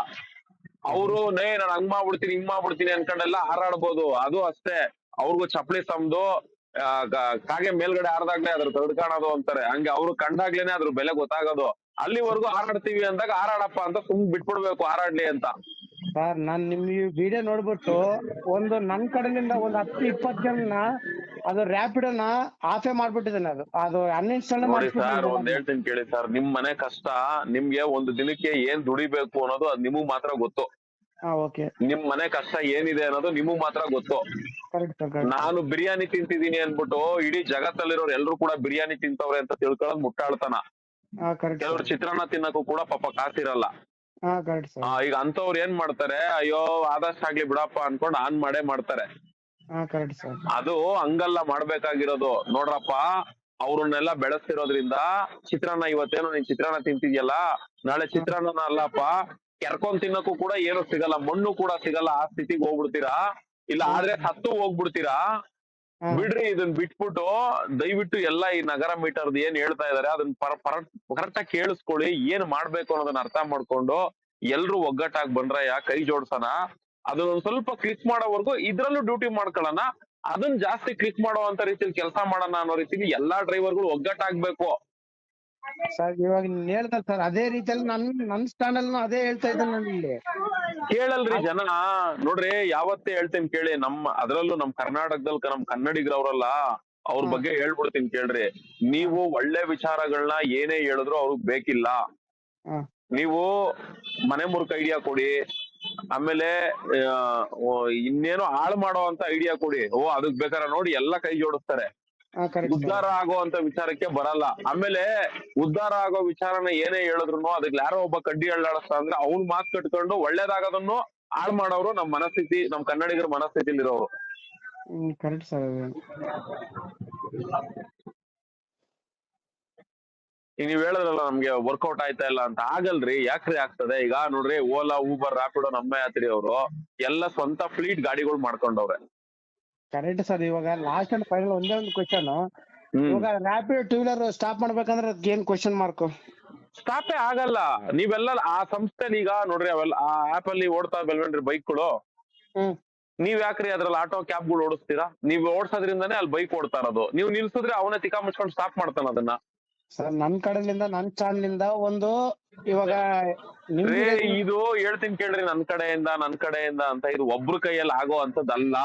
ಅವರು ನೇ ನಾನು ಹಂಗ್ ಮಾಡ್ಬಿಡ್ತೀನಿ ಹಿಂಗ್ ಮಾಡ್ಬಿಡ್ತೀನಿ ಅನ್ಕೊಂಡೆಲ್ಲ ಹಾರಾಡ್ಬೋದು. ಅದು ಅಷ್ಟೇ. ಅವ್ರಿಗೂ ಚಪ್ಪಲಿ ತಮ್ದು ಕಾಗೆ ಮೇಲ್ಗಡೆ ಹಾರ್ದಾಗ್ಲೇ ಅದ್ರ ತಡ್ಕಾಣೋದು ಅಂತಾರೆ. ಹಂಗೆ ಅವ್ರು ಕಂಡಾಗ್ಲೇನೆ ಅದ್ರ ಬೆಲೆ ಗೊತ್ತಾಗೋದು. ಅಲ್ಲಿವರೆಗೂ ಹಾರಾಡ್ತೀವಿ ಅಂದಾಗ ಹಾರಾಡಪ್ಪ ಅಂತ ಸುಮ್ ಬಿಟ್ಬಿಡ್ಬೇಕು ಹಾರಾಡ್ಲಿ ಅಂತ. ಸರ್ ನಾನ್ ನಿಮ್ ಈ ವಿಡಿಯೋ ನೋಡ್ಬಿಟ್ಟು ಒಂದು ನನ್ ಕಡೆಯಿಂದ ಒಂದ್ ಹತ್ತು ಇಪ್ಪತ್ ಜನ ಅದು ರ್ಯಾಪಿಡೋನ ಆಫೇ ಮಾಡ್ಬಿಟ್ಟಿದ್ದೇನೆ ಅದು. ಅದು ಅನ್ಇನ್ಸ್ಟಾಲ್ ಮಾಡಿ ಸರ್ ಒಂದ್ ಹೇಳ್ತೀನಿ ಕೇಳಿ ಸರ್ ನಿಮ್ ಮನೆ ಕಷ್ಟ ನಿಮ್ಗೆ ಒಂದು ದಿನಕ್ಕೆ ಏನ್ ದುಡಿಬೇಕು ಅನ್ನೋದು ಅದ್ ನಿಮಗ್ ಮಾತ್ರ ಗೊತ್ತು. ಓಕೆ ನಿಮ್ ಮನೆ ಕಷ್ಟ ಏನಿದೆ ಅನ್ನೋದು ನಿಮಗ್ ಮಾತ್ರ ಗೊತ್ತು. ಕರೆಕ್ಟ್ ಸರ್ ಕರೆಕ್ಟ್ ನಾನು ಬಿರಿಯಾನಿ ತಿಂತಿದೀನಿ ಅನ್ಬಿಟ್ಟು ಇಡೀ ಜಗತ್ತಲ್ಲಿರೋರು ಎಲ್ರು ಕೂಡ ಬಿರಿಯಾನಿ ತಿಂತವ್ರೆ ಅಂತ ತಿಳ್ಕೊಳ್ಳೋದ್ ಮುಟ್ಟಾಳ್ತನ. ಕೆಲವ್ರು ಚಿತ್ರಾನ್ನ ತಿನ್ನಕ್ಕೂ ಕೂಡ ಪಾಪ ಕಾಸಿರಲ್ಲ ಈಗ ಅಂತವ್ರು ಏನ್ ಮಾಡ್ತಾರೆ ಅಯ್ಯೋ ಆದಷ್ಟು ಆಗ್ಲಿ ಬಿಡಪ್ಪ ಅನ್ಕೊಂಡ್ ಆನ್ ಮಾಡೇ ಮಾಡ್ತಾರೆ. ಅದು ಹಂಗಲ್ಲ ಮಾಡ್ಬೇಕಾಗಿರೋದು. ನೋಡ್ರಪ್ಪ ಅವ್ರನ್ನೆಲ್ಲ ಬೆಳೆಸ್ತಿರೋದ್ರಿಂದ ಚಿತ್ರಾನ್ನ ಇವತ್ತೇನು ನೀನ್ ಚಿತ್ರಾನ್ನ ತಿಂತಿದ್ಯಲ್ಲ ನಾಳೆ ಚಿತ್ರಾನ್ನ ಅಲ್ಲಪ್ಪ ಕೆರ್ಕೊಂಡ್ ತಿನ್ನಕ್ಕೂ ಕೂಡ ಏನು ಸಿಗಲ್ಲ ಮಣ್ಣು ಕೂಡ ಸಿಗಲ್ಲ ಆ ಸ್ಥಿತಿಗೆ ಹೋಗ್ಬಿಡ್ತೀರಾ? ಇಲ್ಲ ಆದ್ರೆ ಸತ್ತು ಹೋಗ್ಬಿಡ್ತೀರಾ. ಬಿಡ್ರಿ ಇದನ್ ಬಿಟ್ಬಿಟ್ಟು ದಯವಿಟ್ಟು ಎಲ್ಲಾ ಈ ನಗರ ಮೀಟರ್ ಏನ್ ಹೇಳ್ತಾ ಇದಾರೆ ಅದನ್ನ ಕರೆಕ್ಟ್ ಆಗಿ ಕೇಳಿಸ್ಕೊಳ್ಳಿ, ಏನ್ ಮಾಡ್ಬೇಕು ಅನ್ನೋದನ್ನ ಅರ್ಥ ಮಾಡ್ಕೊಂಡು ಎಲ್ರು ಒಗ್ಗಟ್ಟಾಗಿ ಬಂದ್ರಯ್ಯ, ಕೈ ಜೋಡ್ಸೋಣ. ಅದನ್ನ ಸ್ವಲ್ಪ ಕ್ಲಿಕ್ ಮಾಡೋವರೆಗೂ ಇದ್ರಲ್ಲೂ ಡ್ಯೂಟಿ ಮಾಡ್ಕೊಳ್ಳೋಣ. ಅದನ್ನ ಜಾಸ್ತಿ ಕ್ಲಿಕ್ ಮಾಡುವಂತ ರೀತಿಯಲ್ಲಿ ಕೆಲಸ ಮಾಡೋಣ ಅನ್ನೋ ರೀತಿಲಿ ಎಲ್ಲಾ ಡ್ರೈವರ್ಗಳು ಒಗ್ಗಟ್ಟಾಗ್ಬೇಕು. ಸರ್ ಇವಾಗ ನೀನ್ ಸರ್ ಅದೇ ರೀತಿಯಲ್ಲಿ ನನ್ ನನ್ ಸ್ಟ್ಯಾಂಡ್ ಅಲ್ಲಿ ಅದೇ ಹೇಳ್ತಾ ಇದ್ದೇನೆ ನಾನು ಇಲ್ಲಿ. ಕೇಳಲ್ರಿ ಜನ. ನೋಡ್ರಿ ಯಾವತ್ತೇ ಹೇಳ್ತೀನಿ ಕೇಳಿ ನಮ್ಮ ಅದ್ರಲ್ಲೂ ನಮ್ ಕರ್ನಾಟಕದಲ್ಲಿ ನಮ್ ಕನ್ನಡಿಗರವ್ರಲ್ಲ ಅವ್ರ ಹ್ಮ್. ಬಗ್ಗೆ ಹೇಳ್ಬಿಡ್ತೀನಿ ಕೇಳ್ರಿ. ನೀವು ಒಳ್ಳೆ ವಿಚಾರಗಳನ್ನ ಏನೇ ಹೇಳಿದ್ರು ಅವ್ರಿಗೆ ಬೇಕಿಲ್ಲ. ನೀವು ಮನೆ ಮುರ್ಕ ಐಡಿಯಾ ಕೊಡಿ. ಆಮೇಲೆ ಇನ್ನೇನು ಹಾಳು ಮಾಡೋ ಅಂತ ಐಡಿಯಾ ಕೊಡಿ. ಓ ಅದಕ್ ಬೇಕಾರ ನೋಡಿ ಎಲ್ಲ ಕೈ ಜೋಡಿಸ್ತಾರೆ. ಉದ್ಧಾರ ಆಗೋ ಅಂತ ವಿಚಾರಕ್ಕೆ ಬರಲ್ಲ. ಆಮೇಲೆ ಉದ್ಧಾರ ಆಗೋ ವಿಚಾರನ ಏನೇ ಹೇಳಿದ್ರು ಅದಕ್ಕೆ ಯಾರೋ ಒಬ್ಬ ಕಡ್ಡಿ ಅಳ್ಳಾಡಿಸ್ತಾ ಅಂದ್ರೆ ಅವ್ನ್ ಮಾತ್ ಕಟ್ಕೊಂಡು ಒಳ್ಳೇದಾಗೋದನ್ನು ಹಾಳ್ ಮಾಡೋರು ನಮ್ ಮನಸ್ಥಿತಿ ನಮ್ ಕನ್ನಡಿಗರ ಮನಸ್ಥಿತಿಲಿ ಇರೋರು ಕರೆಕ್ಟ್ ಸರ್ ಈಗ ನೀವ್ ಹೇಳಿದ್ರಲ್ಲ ನಮ್ಗೆ ವರ್ಕೌಟ್ ಆಯ್ತಾ ಇಲ್ಲ ಅಂತ. ಆಗಲ್ರಿ ಯಾಕ್ರಿ ಆಗ್ತದೆ? ಈಗ ನೋಡ್ರಿ ಓಲಾ ಊಬರ್ ರಾಪಿಡೋ ನಮ್ಮ ಯಾತ್ರಿ ಅವರು. ಎಲ್ಲ ಸ್ವಂತ ಫ್ಲೀಟ್ ಗಾಡಿಗಳು ಮಾಡ್ಕೊಂಡವ್ರೆ. ಕರೆಕ್ಟ್ ಸರ್ ಇವಾಗ ಲಾಸ್ಟ್ ಅಂಡ್ ಫೈನಲ್ ಒಂದೇ ಒಂದು ಕ್ವಶನ್ ಇವಾಗ ರ್ಯಾಪಿಡ್ ಟೂ ವೀಲರ್ ಸ್ಟಾಪ್ ಮಾಡ್ಬೇಕಂದ್ರೆ ಅದಕ್ಕೆ ಏನ್ ಕ್ವಶನ್ ಮಾರ್ಕ್ ಸ್ಟಾಪೇ ಆಗಲ್ಲ. ನೀವೆಲ್ಲ ಆ ಸಂಸ್ಥೆ ಈಗ ನೋಡ್ರಿ ಅವೆಲ್ಲ ಆ ಆಪ್ ಅಲ್ಲಿ ಓಡ್ತಾ ಬೆಲ್ವೇನ್ರಿ ಬೈಕ್ಗಳು? ಹ್ಮ್. ನೀವ್ ಯಾಕ್ರಿ ಅದ್ರಲ್ಲಿ ಆಟೋ ಕ್ಯಾಬ್ಗಳು ಓಡಿಸ್ತೀರಾ? ನೀವ್ ಓಡಿಸೋದ್ರಿಂದಾನೇ ಅಲ್ಲಿ ಬೈಕ್ ಓಡ್ತಾ ಇರೋದು. ನೀವು ನಿಲ್ಸಿದ್ರೆ ಅವನೇ ತಿಕ್ಕ ಮುಚ್ಕೊಂಡು ಸ್ಟಾಪ್ ಮಾಡ್ತಾನ ಅದನ್ನ. ಸರ್ ನನ್ ಕಡೆಯಿಂದ ನನ್ ಚಾನ್ಲಿಂದ ಒಂದು ಇವಾಗ ನಿಮ್ ರೇ ಇದು ಹೇಳ್ತೀನಿ ಕೇಳ್ರಿ ನನ್ ಕಡೆಯಿಂದ ನನ್ ಕಡೆಯಿಂದ ಅಂತ ಇದು ಒಬ್ರ ಕೈಯಲ್ಲಿ ಆಗೋ ಅಂತದಲ್ಲ.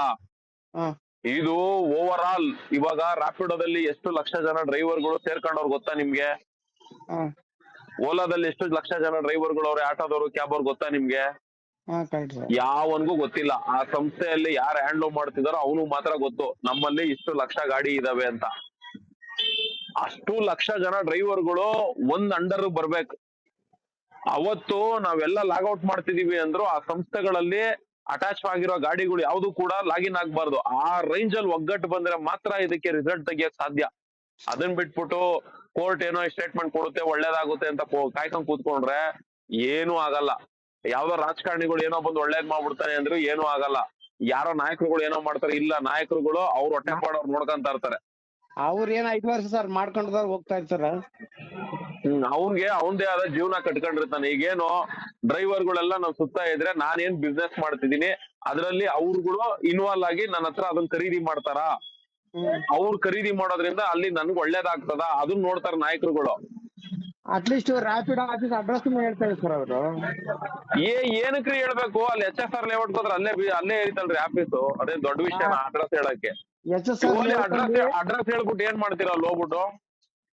ಇದು ಓವರ್ ಆಲ್ ಇವಾಗ ರಾಪಿಡೋದಲ್ಲಿ ಎಷ್ಟು ಲಕ್ಷ ಜನ ಡ್ರೈವರ್ಗಳು ಸೇರ್ಕೊಂಡವ್ರು ಗೊತ್ತಾ ನಿಮ್ಗೆ? ಓಲಾದಲ್ಲಿ ಎಷ್ಟು ಲಕ್ಷ ಜನ ಡ್ರೈವರ್ಗಳು ಅವ್ರೆ ಆಟೋದವರು ಕ್ಯಾಬ್ ಅವ್ರು ಗೊತ್ತಾ ನಿಮ್ಗೆ? ಯಾವನ್ಗೂ ಗೊತ್ತಿಲ್ಲ. ಆ ಸಂಸ್ಥೆಯಲ್ಲಿ ಯಾರು ಹ್ಯಾಂಡಲ್ ಮಾಡ್ತಿದಾರೋ ಅವನು ಮಾತ್ರ ಗೊತ್ತು. ನಮ್ಮಲ್ಲಿ ಇಷ್ಟು ಲಕ್ಷ ಗಾಡಿ ಇದಾವೆ ಅಂತ. ಅಷ್ಟು ಲಕ್ಷ ಜನ ಡ್ರೈವರ್ಗಳು ಒಂದ್ ಅಂಡರ್ ಬರ್ಬೇಕು. ಅವತ್ತು ನಾವೆಲ್ಲ ಲಾಗೌಟ್ ಮಾಡ್ತಿದೀವಿ ಅಂದ್ರು ಆ ಸಂಸ್ಥೆಗಳಲ್ಲಿ ಅಟ್ಯಾಚ್ ಆಗಿರೋ ಗಾಡಿಗಳು ಯಾವುದು ಕೂಡ ಲಾಗಿನ್ ಆಗ್ಬಾರ್ದು. ಆ ರೇಂಜ್ ಅಲ್ಲಿ ಒಗ್ಗಟ್ಟು ಬಂದ್ರೆ ಮಾತ್ರ ಇದಕ್ಕೆ ರಿಸಲ್ಟ್ ತೆಗಿಯಕ್ ಸಾಧ್ಯ. ಅದನ್ ಬಿಟ್ಬಿಟ್ಟು ಕೋರ್ಟ್ ಏನೋ ಸ್ಟೇಟ್ಮೆಂಟ್ ಕೊಡುತ್ತೆ ಒಳ್ಳೇದಾಗುತ್ತೆ ಅಂತ ಕಾಯ್ಕೊಂಡ್ ಕೂತ್ಕೊಂಡ್ರೆ ಏನೂ ಆಗಲ್ಲ. ಯಾವ್ದೋ ರಾಜಕಾರಣಿಗಳು ಏನೋ ಬಂದು ಒಳ್ಳೇದ್ ಮಾಡ್ಬಿಡ್ತಾನೆ ಅಂದ್ರೆ ಏನೂ ಆಗಲ್ಲ. ಯಾರೋ ನಾಯಕರುಗಳು ಏನೋ ಮಾಡ್ತಾರೆ ಇಲ್ಲ ನಾಯಕರುಗಳು ಅವ್ರು ಹೊಟ್ಟೆ ಪಾಡವ್ರು ನೋಡ್ಕೊಂತ ಇರ್ತಾರೆ. ಅವ್ರ ಏನ್ ಐದ್ ವರ್ಷ ಸರ್ ಮಾಡ್ಕೊಂಡ್ರ ಹೋಗ್ತಾ ಇರ್ತಾರ? ಹ್ಮ್ ಅವ್ನ್ಗೆ ಅವಂದೇ ಆದ ಜೀವನ ಕಟ್ಕೊಂಡಿರ್ತಾನೆ. ಈಗೇನು ಡ್ರೈವರ್ಗಳೆಲ್ಲ ನಾವ್ ಸುತ್ತ ಇದ್ರೆ ನಾನೇನ್ ಬಿಸ್ನೆಸ್ ಮಾಡ್ತಿದೀನಿ ಅದ್ರಲ್ಲಿ ಅವ್ರುಗಳು ಇನ್ವಾಲ್ವ್ ಆಗಿ ನನ್ನ ಹತ್ರ ಅದನ್ನ ಖರೀದಿ ಮಾಡ್ತಾರ? ಅವ್ರ ಖರೀದಿ ಮಾಡೋದ್ರಿಂದ ಅಲ್ಲಿ ನನ್ಗ್ ಒಳ್ಳೇದಾಗ್ತದ? ಅದನ್ನ ನೋಡ್ತಾರ ನಾಯಕರುಗಳು. At least rapid office address ಹೇಳ್ತಾರೆ ಸರ್ ಅವರು. ಏ ಏನಕ್ರಿ ಹೇಳ್ಬೇಕು? ಅಲ್ಲಿ ಎಚ್ ಎಸ್ ಆರ್ ಲೇಔಟ್ ಹೋದ್ರೆ ಅಲ್ಲೇ ಬಿ- ಅಲ್ಲೇ ಐತಲ್ರಿ ಆಫೀಸು ಅದೇ ದೊಡ್ಡ ವಿಷಯ ಅಡ್ರೆಸ್ ಹೇಳಕ್ಕೆ. ಎಚ್ ಎಸ್ ಅಡ್ರೆಸ್ ಹೇಳ್ಬಿಟ್ಟು ಏನ್ ಮಾಡ್ತೀರಾ ಅಲ್ಲಿ ಹೋಗ್ಬಿಟ್ಟು?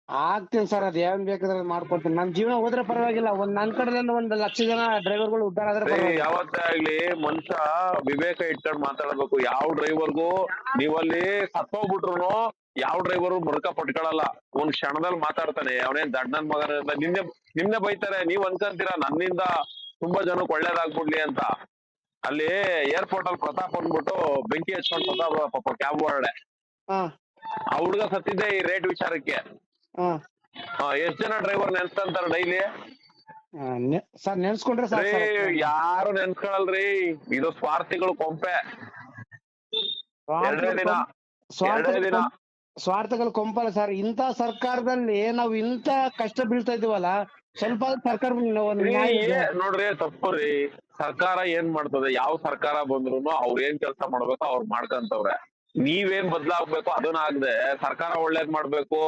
ಆಗ್ತೀನಿ ಸರ್ ಅದ್ ಏನ್ ಬೇಕಾದ್ರೆ ಮಾಡ್ಕೊಡ್ತೀನಿ. ನನ್ ಜೀವನ ಹೋದ್ರೆ ಪರವಾಗಿಲ್ಲ ಒಂದ್ ನನ್ ಕಡೆಯಿಂದ ಒಂದ್ ಲಕ್ಷ ಜನ ಡ್ರೈವರ್ಗಳು ಉದ್ದಾರ ಆದ್ರೆ ಯಾವತ್ತೇ ಆಗ್ಲಿ ಮನುಷ್ಯ ವಿವೇಕ ಇಟ್ಕೊಂಡ್ ಮಾತಾಡ್ಬೇಕು. ಯಾವ ಡ್ರೈವರ್ಗೂ ನೀವಲ್ಲಿ ಸತ್ತೋಗ್ಬಿಟ್ರು ಯಾವ ಡ್ರೈವರ್ ಮೃಕ ಪಟ್ಕೊಳಲ್ಲ. ಒಂದ್ ಕ್ಷಣದಲ್ಲಿ ಮಾತಾಡ್ತಾನೆ ಅವನೇನ್ ದಡ್ಡನ್ ಮಗನ ನಿನ್ನೆ ನಿಮ್ನೆ ಬೈತಾರೆ ನೀವ್ ಅನ್ಕಂತೀರಾ ನನ್ನಿಂದ ತುಂಬಾ ಜನಕ್ಕೆ ಒಳ್ಳೇದಾಗ್ಬಿಡ್ಲಿ ಅಂತ. ಅಲ್ಲಿ ಏರ್ಪೋರ್ಟ್ ಅಲ್ಲಿ ಪ್ರತಾಪ್ ಅಂದ್ಬಿಟ್ಟು ಬೆಂಕಿ ಹಚ್ಕೊಂಡು ಪ್ರತಾಪ್ ಪಾಪ ಕ್ಯಾಬ್ ಹೊರಡೆ ಆ ಹುಡುಗ ಸತ್ತಿದ್ದೆ ಈ ರೇಟ್ ವಿಚಾರಕ್ಕೆ. ಎಷ್ಟ್ ಜನ ಡ್ರೈವರ್ ನೆನ್ಸ್ಕೊಂತಾರ ಡೈಲಿ ಸರ್ ನೆನ್ಸ್ಕೊಂಡ್ರೆ ಸರ್ ಯಾರು ನೆನ್ಸ್ಕೊಳಲ್ರಿ? ಇದು ಸ್ವಾರ್ಥಿಗಳು ಕೊಂಪೆ. ದಿನ. ಸ್ವಾರ್ಥ ದಿನ. ಸ್ವಾರ್ಥಗಳು ಕೊಂಪಲ್ಲ ಸರ್. ಇಂತ ಸರ್ಕಾರದಲ್ಲಿ ನಾವು ಇಂತ ಕಷ್ಟ ಬೀಳ್ತಾ ಇದೀವಲ್ಲ ಸ್ವಲ್ಪ ಸರ್ಕಾರ ನೋಡ್ರಿ ತಪ್ಪು ರೀ ಸರ್ಕಾರ ಏನ್ ಮಾಡ್ತದೆ ಯಾವ ಸರ್ಕಾರ ಬಂದ್ರು ಅವ್ರ ಏನ್ ಕೆಲಸ ಮಾಡ್ಬೇಕು ಅವ್ರು ಮಾಡ್ಕಂತವ್ರೆ. ನೀವೇನ್ ಬದ್ಲಾಗ್ಬೇಕು ಅದನ್ನ ಆಗದೆ ಸರ್ಕಾರ ಒಳ್ಳೇದ್ ಮಾಡ್ಬೇಕು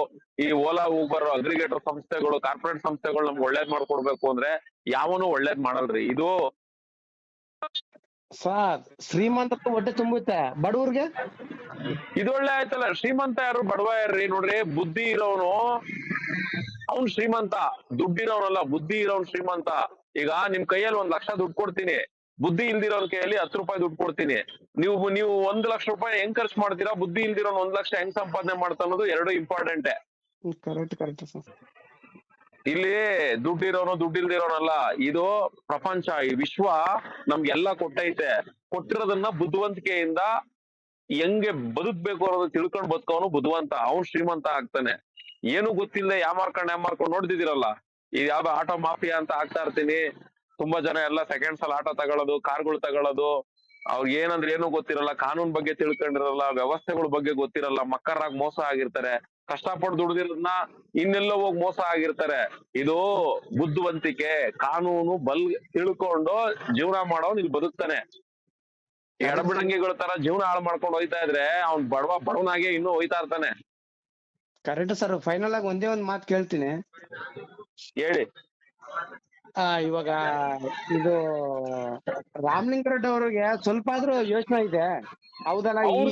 ಈ ಓಲಾ ಊಬರ್ ಅಗ್ರಿಗೇಟರ್ ಸಂಸ್ಥೆಗಳು ಕಾರ್ಪೊರೇಟ್ ಸಂಸ್ಥೆಗಳು ನಮ್ಗೆ ಒಳ್ಳೇದ್ ಮಾಡ್ಕೊಡ್ಬೇಕು ಅಂದ್ರೆ ಯಾವನು ಒಳ್ಳೇದ್ ಮಾಡಲ್ರಿ. ಇದು ಸರ್ ಶ್ರೀಮಂತ ಹೊಟ್ಟೆ ತುಂಬುತ್ತೆ. ಬಡವ್ರಿಗೆ? ಇದು ಒಳ್ಳೆ ಆಯ್ತಲ್ಲ ಶ್ರೀಮಂತ ಯಾರು ಬಡವ ಯಾರ್ರಿ ನೋಡ್ರಿ ಬುದ್ಧಿ ಇರೋನು ಅವ್ನ್ ಶ್ರೀಮಂತ ದುಡ್ಡಿರೋನಲ್ಲ ಬುದ್ಧಿ ಇರೋನ್ ಶ್ರೀಮಂತ. ಈಗ ನಿಮ್ ಕೈಯಲ್ಲಿ ಒಂದ್ ಲಕ್ಷ ದುಡ್ಡು ಕೊಡ್ತೀನಿ. ಬುದ್ಧಿ ಇಲ್ದಿರೋನ್ ಕೈಯಲ್ಲಿ ಹತ್ತು ರೂಪಾಯಿ ದುಡ್ಡು ಕೊಡ್ತೀನಿ. ನೀವು ನೀವು ಒಂದ್ ಲಕ್ಷ ರೂಪಾಯಿ ಹೆಂಗ್ ಖರ್ಚು ಮಾಡ್ತೀರಾ? ಬುದ್ಧಿ ಇಲ್ದಿರೋನ್ ಒಂದ್ ಲಕ್ಷ ಹೆಂಗ್ ಸಂಪಾದನೆ ಮಾಡ್ತಾ ಅನ್ನೋದು ಎರಡು ಇಂಪಾರ್ಟೆಂಟ್ ಇಲ್ಲಿ ದುಡ್ಡಿರೋನು ದುಡ್ಡಿಲ್ದಿರೋನಲ್ಲ ಇದು ಪ್ರಪಂಚ ಈ ವಿಶ್ವ ನಮ್ಗೆಲ್ಲಾ ಕೊಟ್ಟೈತೆ. ಕೊಟ್ಟಿರೋದನ್ನ ಬುದ್ಧಿವಂತಿಕೆಯಿಂದ ಹೆಂಗೆ ಬದುಕ್ಬೇಕು ಅನ್ನೋದು ತಿಳ್ಕೊಂಡ್ ಬದುಕೋನು ಬುದ್ಧಿವಂತ. ಅವ್ನ್ ಶ್ರೀಮಂತ ಆಗ್ತಾನೆ. ಏನು ಗೊತ್ತಿಲ್ಲದೆ ಯಾಮಾರ್ಕೊಂಡ್ ಯಾಮಾರ್ಕೊಂಡ್ ನೋಡ್ತಿದ್ದೀರಲ್ಲ? ಈ ಯಾವ್ದೋ ಆಟೋ ಮಾಫಿಯಾ ಅಂತ ಆಗ್ತಾ ಇರ್ತೀನಿ. ತುಂಬಾ ಜನ ಎಲ್ಲ ಸೆಕೆಂಡ್ಸ್ ಅಲ್ಲಿ ಆಟೋ ತಗೊಳ್ಳೋದು ಕಾರ್ಗಳು ತಗೊಳ್ಳೋದು ಅವ್ರಿಗೆ ಏನಂದ್ರೆ ಏನು ಗೊತ್ತಿರಲ್ಲ, ಕಾನೂನ್ ಬಗ್ಗೆ ತಿಳ್ಕೊಂಡಿರಲ್ಲ, ವ್ಯವಸ್ಥೆಗಳ ಬಗ್ಗೆ ಗೊತ್ತಿರಲ್ಲ, ಮಕ್ಕರಾಗಿ ಮೋಸ ಆಗಿರ್ತಾರೆ. ಕಷ್ಟಪಟ್ಟು ದುಡ್ದಿರೋದನ್ನ ಇನ್ನೆಲ್ಲೋ ಹೋಗಿ ಮೋಸ ಆಗಿರ್ತಾರೆ. ಇದು ಬುದ್ಧಿವಂತಿಕೆ, ಕಾನೂನು ಬಲ್ ತಿಳ್ಕೊಂಡು ಜೀವನ ಮಾಡೋನ್ ಇಲ್ಲಿ ಬದುಕ್ತಾನೆ. ಎಡಬಿಡಂಗಿಗಳ ತರ ಜೀವನ ಹಾಳು ಮಾಡ್ಕೊಂಡು ಹೋಯ್ತಾ ಇದ್ರೆ ಅವ್ನ್ ಬಡವ ಬಡವನಾಗೆ ಇನ್ನೂ ಹೋಯ್ತಾ ಇರ್ತಾನೆ. ಕರೆಕ್ಟ್ ಸರ್ ಫೈನಲ್ ಆಗಿ ಒಂದೇ ಒಂದ್ ಮಾತು ಕೇಳ್ತೀನಿ. ಹೇಳಿ. ಆ ಇವಾಗ ಇದು ರಾಮಲಿಂಗ ರೆಡ್ಡಿ ಅವ್ರಿಗೆ ಸ್ವಲ್ಪ ಆದ್ರೂ ಯೋಚನೆ ಇದೆ. ಹೌದಲ್ಲ ಈ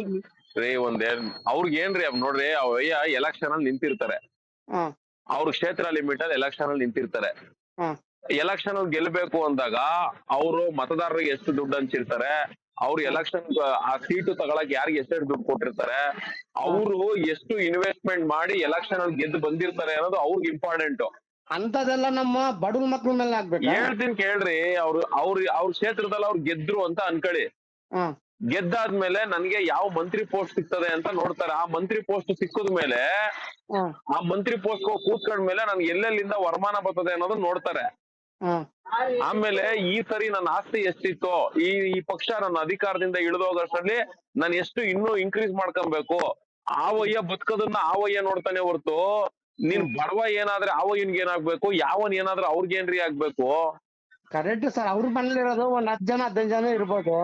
ರೀ ಒಂದೇನ್ ಅವ್ರಿಗೆ ಏನ್ರಿ ಅವ್ ನೋಡ್ರಿ ಅವಯ್ಯ ಎಲೆಕ್ಷನ್ ಅಲ್ಲಿ ನಿಂತಿರ್ತಾರೆ. ಅವ್ರ ಕ್ಷೇತ್ರ ಲಿಮಿಟ್ ಅಲ್ಲಿ ಎಲೆಕ್ಷನ್ ಅಲ್ಲಿ ನಿಂತಿರ್ತಾರೆ. ಎಲೆಕ್ಷನ್ ಅಲ್ಲಿ ಗೆಲ್ಬೇಕು ಅಂದಾಗ ಅವರು ಮತದಾರರಿಗೆ ಎಷ್ಟು ದುಡ್ಡು ಹಂಚಿರ್ತಾರೆ? ಅವ್ರು ಎಲೆಕ್ಷನ್ ಆ ಸೀಟು ತಗೊಳಕ್ ಯಾರಿಗೆ ಎಷ್ಟೆಷ್ಟು ದುಡ್ಡು ಕೊಟ್ಟಿರ್ತಾರೆ ಅವರು ಎಷ್ಟು ಇನ್ವೆಸ್ಟ್ಮೆಂಟ್ ಮಾಡಿ ಎಲೆಕ್ಷನ್ ಅಲ್ಲಿ ಗೆದ್ದು ಬಂದಿರ್ತಾರೆ ಅನ್ನೋದು ಅವ್ರಿಗೆ ಇಂಪಾರ್ಟೆಂಟ್ ಅಂತದೆಲ್ಲ ನಮ್ಮ ಬಡವ್ರ ಮಕ್ಳ ಮೇಲೆ ಆಗ್ಬೇಕು? ಹೇಳ್ತೀನಿ ಕೇಳ್ರಿ ಅವ್ರು ಅವ್ರ ಅವ್ರ ಕ್ಷೇತ್ರದಲ್ಲಿ ಅವ್ರು ಗೆದ್ರು ಅಂತ ಅನ್ಕೊಳ್ಳಿ. ಗೆದ್ದಾದ್ಮೇಲೆ ನನ್ಗೆ ಯಾವ ಮಂತ್ರಿ ಪೋಸ್ಟ್ ಸಿಗ್ತದೆ ಅಂತ ನೋಡ್ತಾರೆ. ಆ ಮಂತ್ರಿ ಪೋಸ್ಟ್ ಸಿಕ್ಕದ ಮೇಲೆ ಆ ಮಂತ್ರಿ ಪೋಸ್ಟ್ ಕೂತ್ಕೊಂಡ್ಮೇಲೆ ನನ್ಗೆ ಎಲ್ಲೆಲ್ಲಿಂದ ವರಮಾನ ಬರ್ತದೆ ಅನ್ನೋದನ್ನ ನೋಡ್ತಾರೆ. ಆಮೇಲೆ ಈ ಸರಿ ನನ್ನ ಆಸ್ತಿ ಎಷ್ಟಿತ್ತು ಈ ಈ ಪಕ್ಷ ನನ್ನ ಅಧಿಕಾರದಿಂದ ಇಳಿದೋಗಷ್ಟರಲ್ಲಿ ನಾನು ಎಷ್ಟು ಇನ್ನೂ ಇನ್ಕ್ರೀಸ್ ಮಾಡ್ಕೊಬೇಕು ಆವಯ್ಯ ಬದುಕೋದನ್ನ ಆವಯ್ಯ ನೋಡ್ತಾನೆ ಹೊರ್ತು ನೀನ್ ಬಡವ ಏನಾದ್ರೆ ಆವಯ್ಯನ್ಗೆ ಏನಾಗ್ಬೇಕು ಯಾವನ್ ಏನಾದ್ರೆ ಅವ್ರಿಗೇನ್ರಿ ಆಗ್ಬೇಕು? ಕರೆಕ್ಟ್ ಸರ್ ಅವ್ರ ಮನೇಲಿ ಇರೋದು ಒಂದ್ ಹತ್ತು ಜನ ಹದಿನೈದು ಜನ ಇರ್ಬೋದು.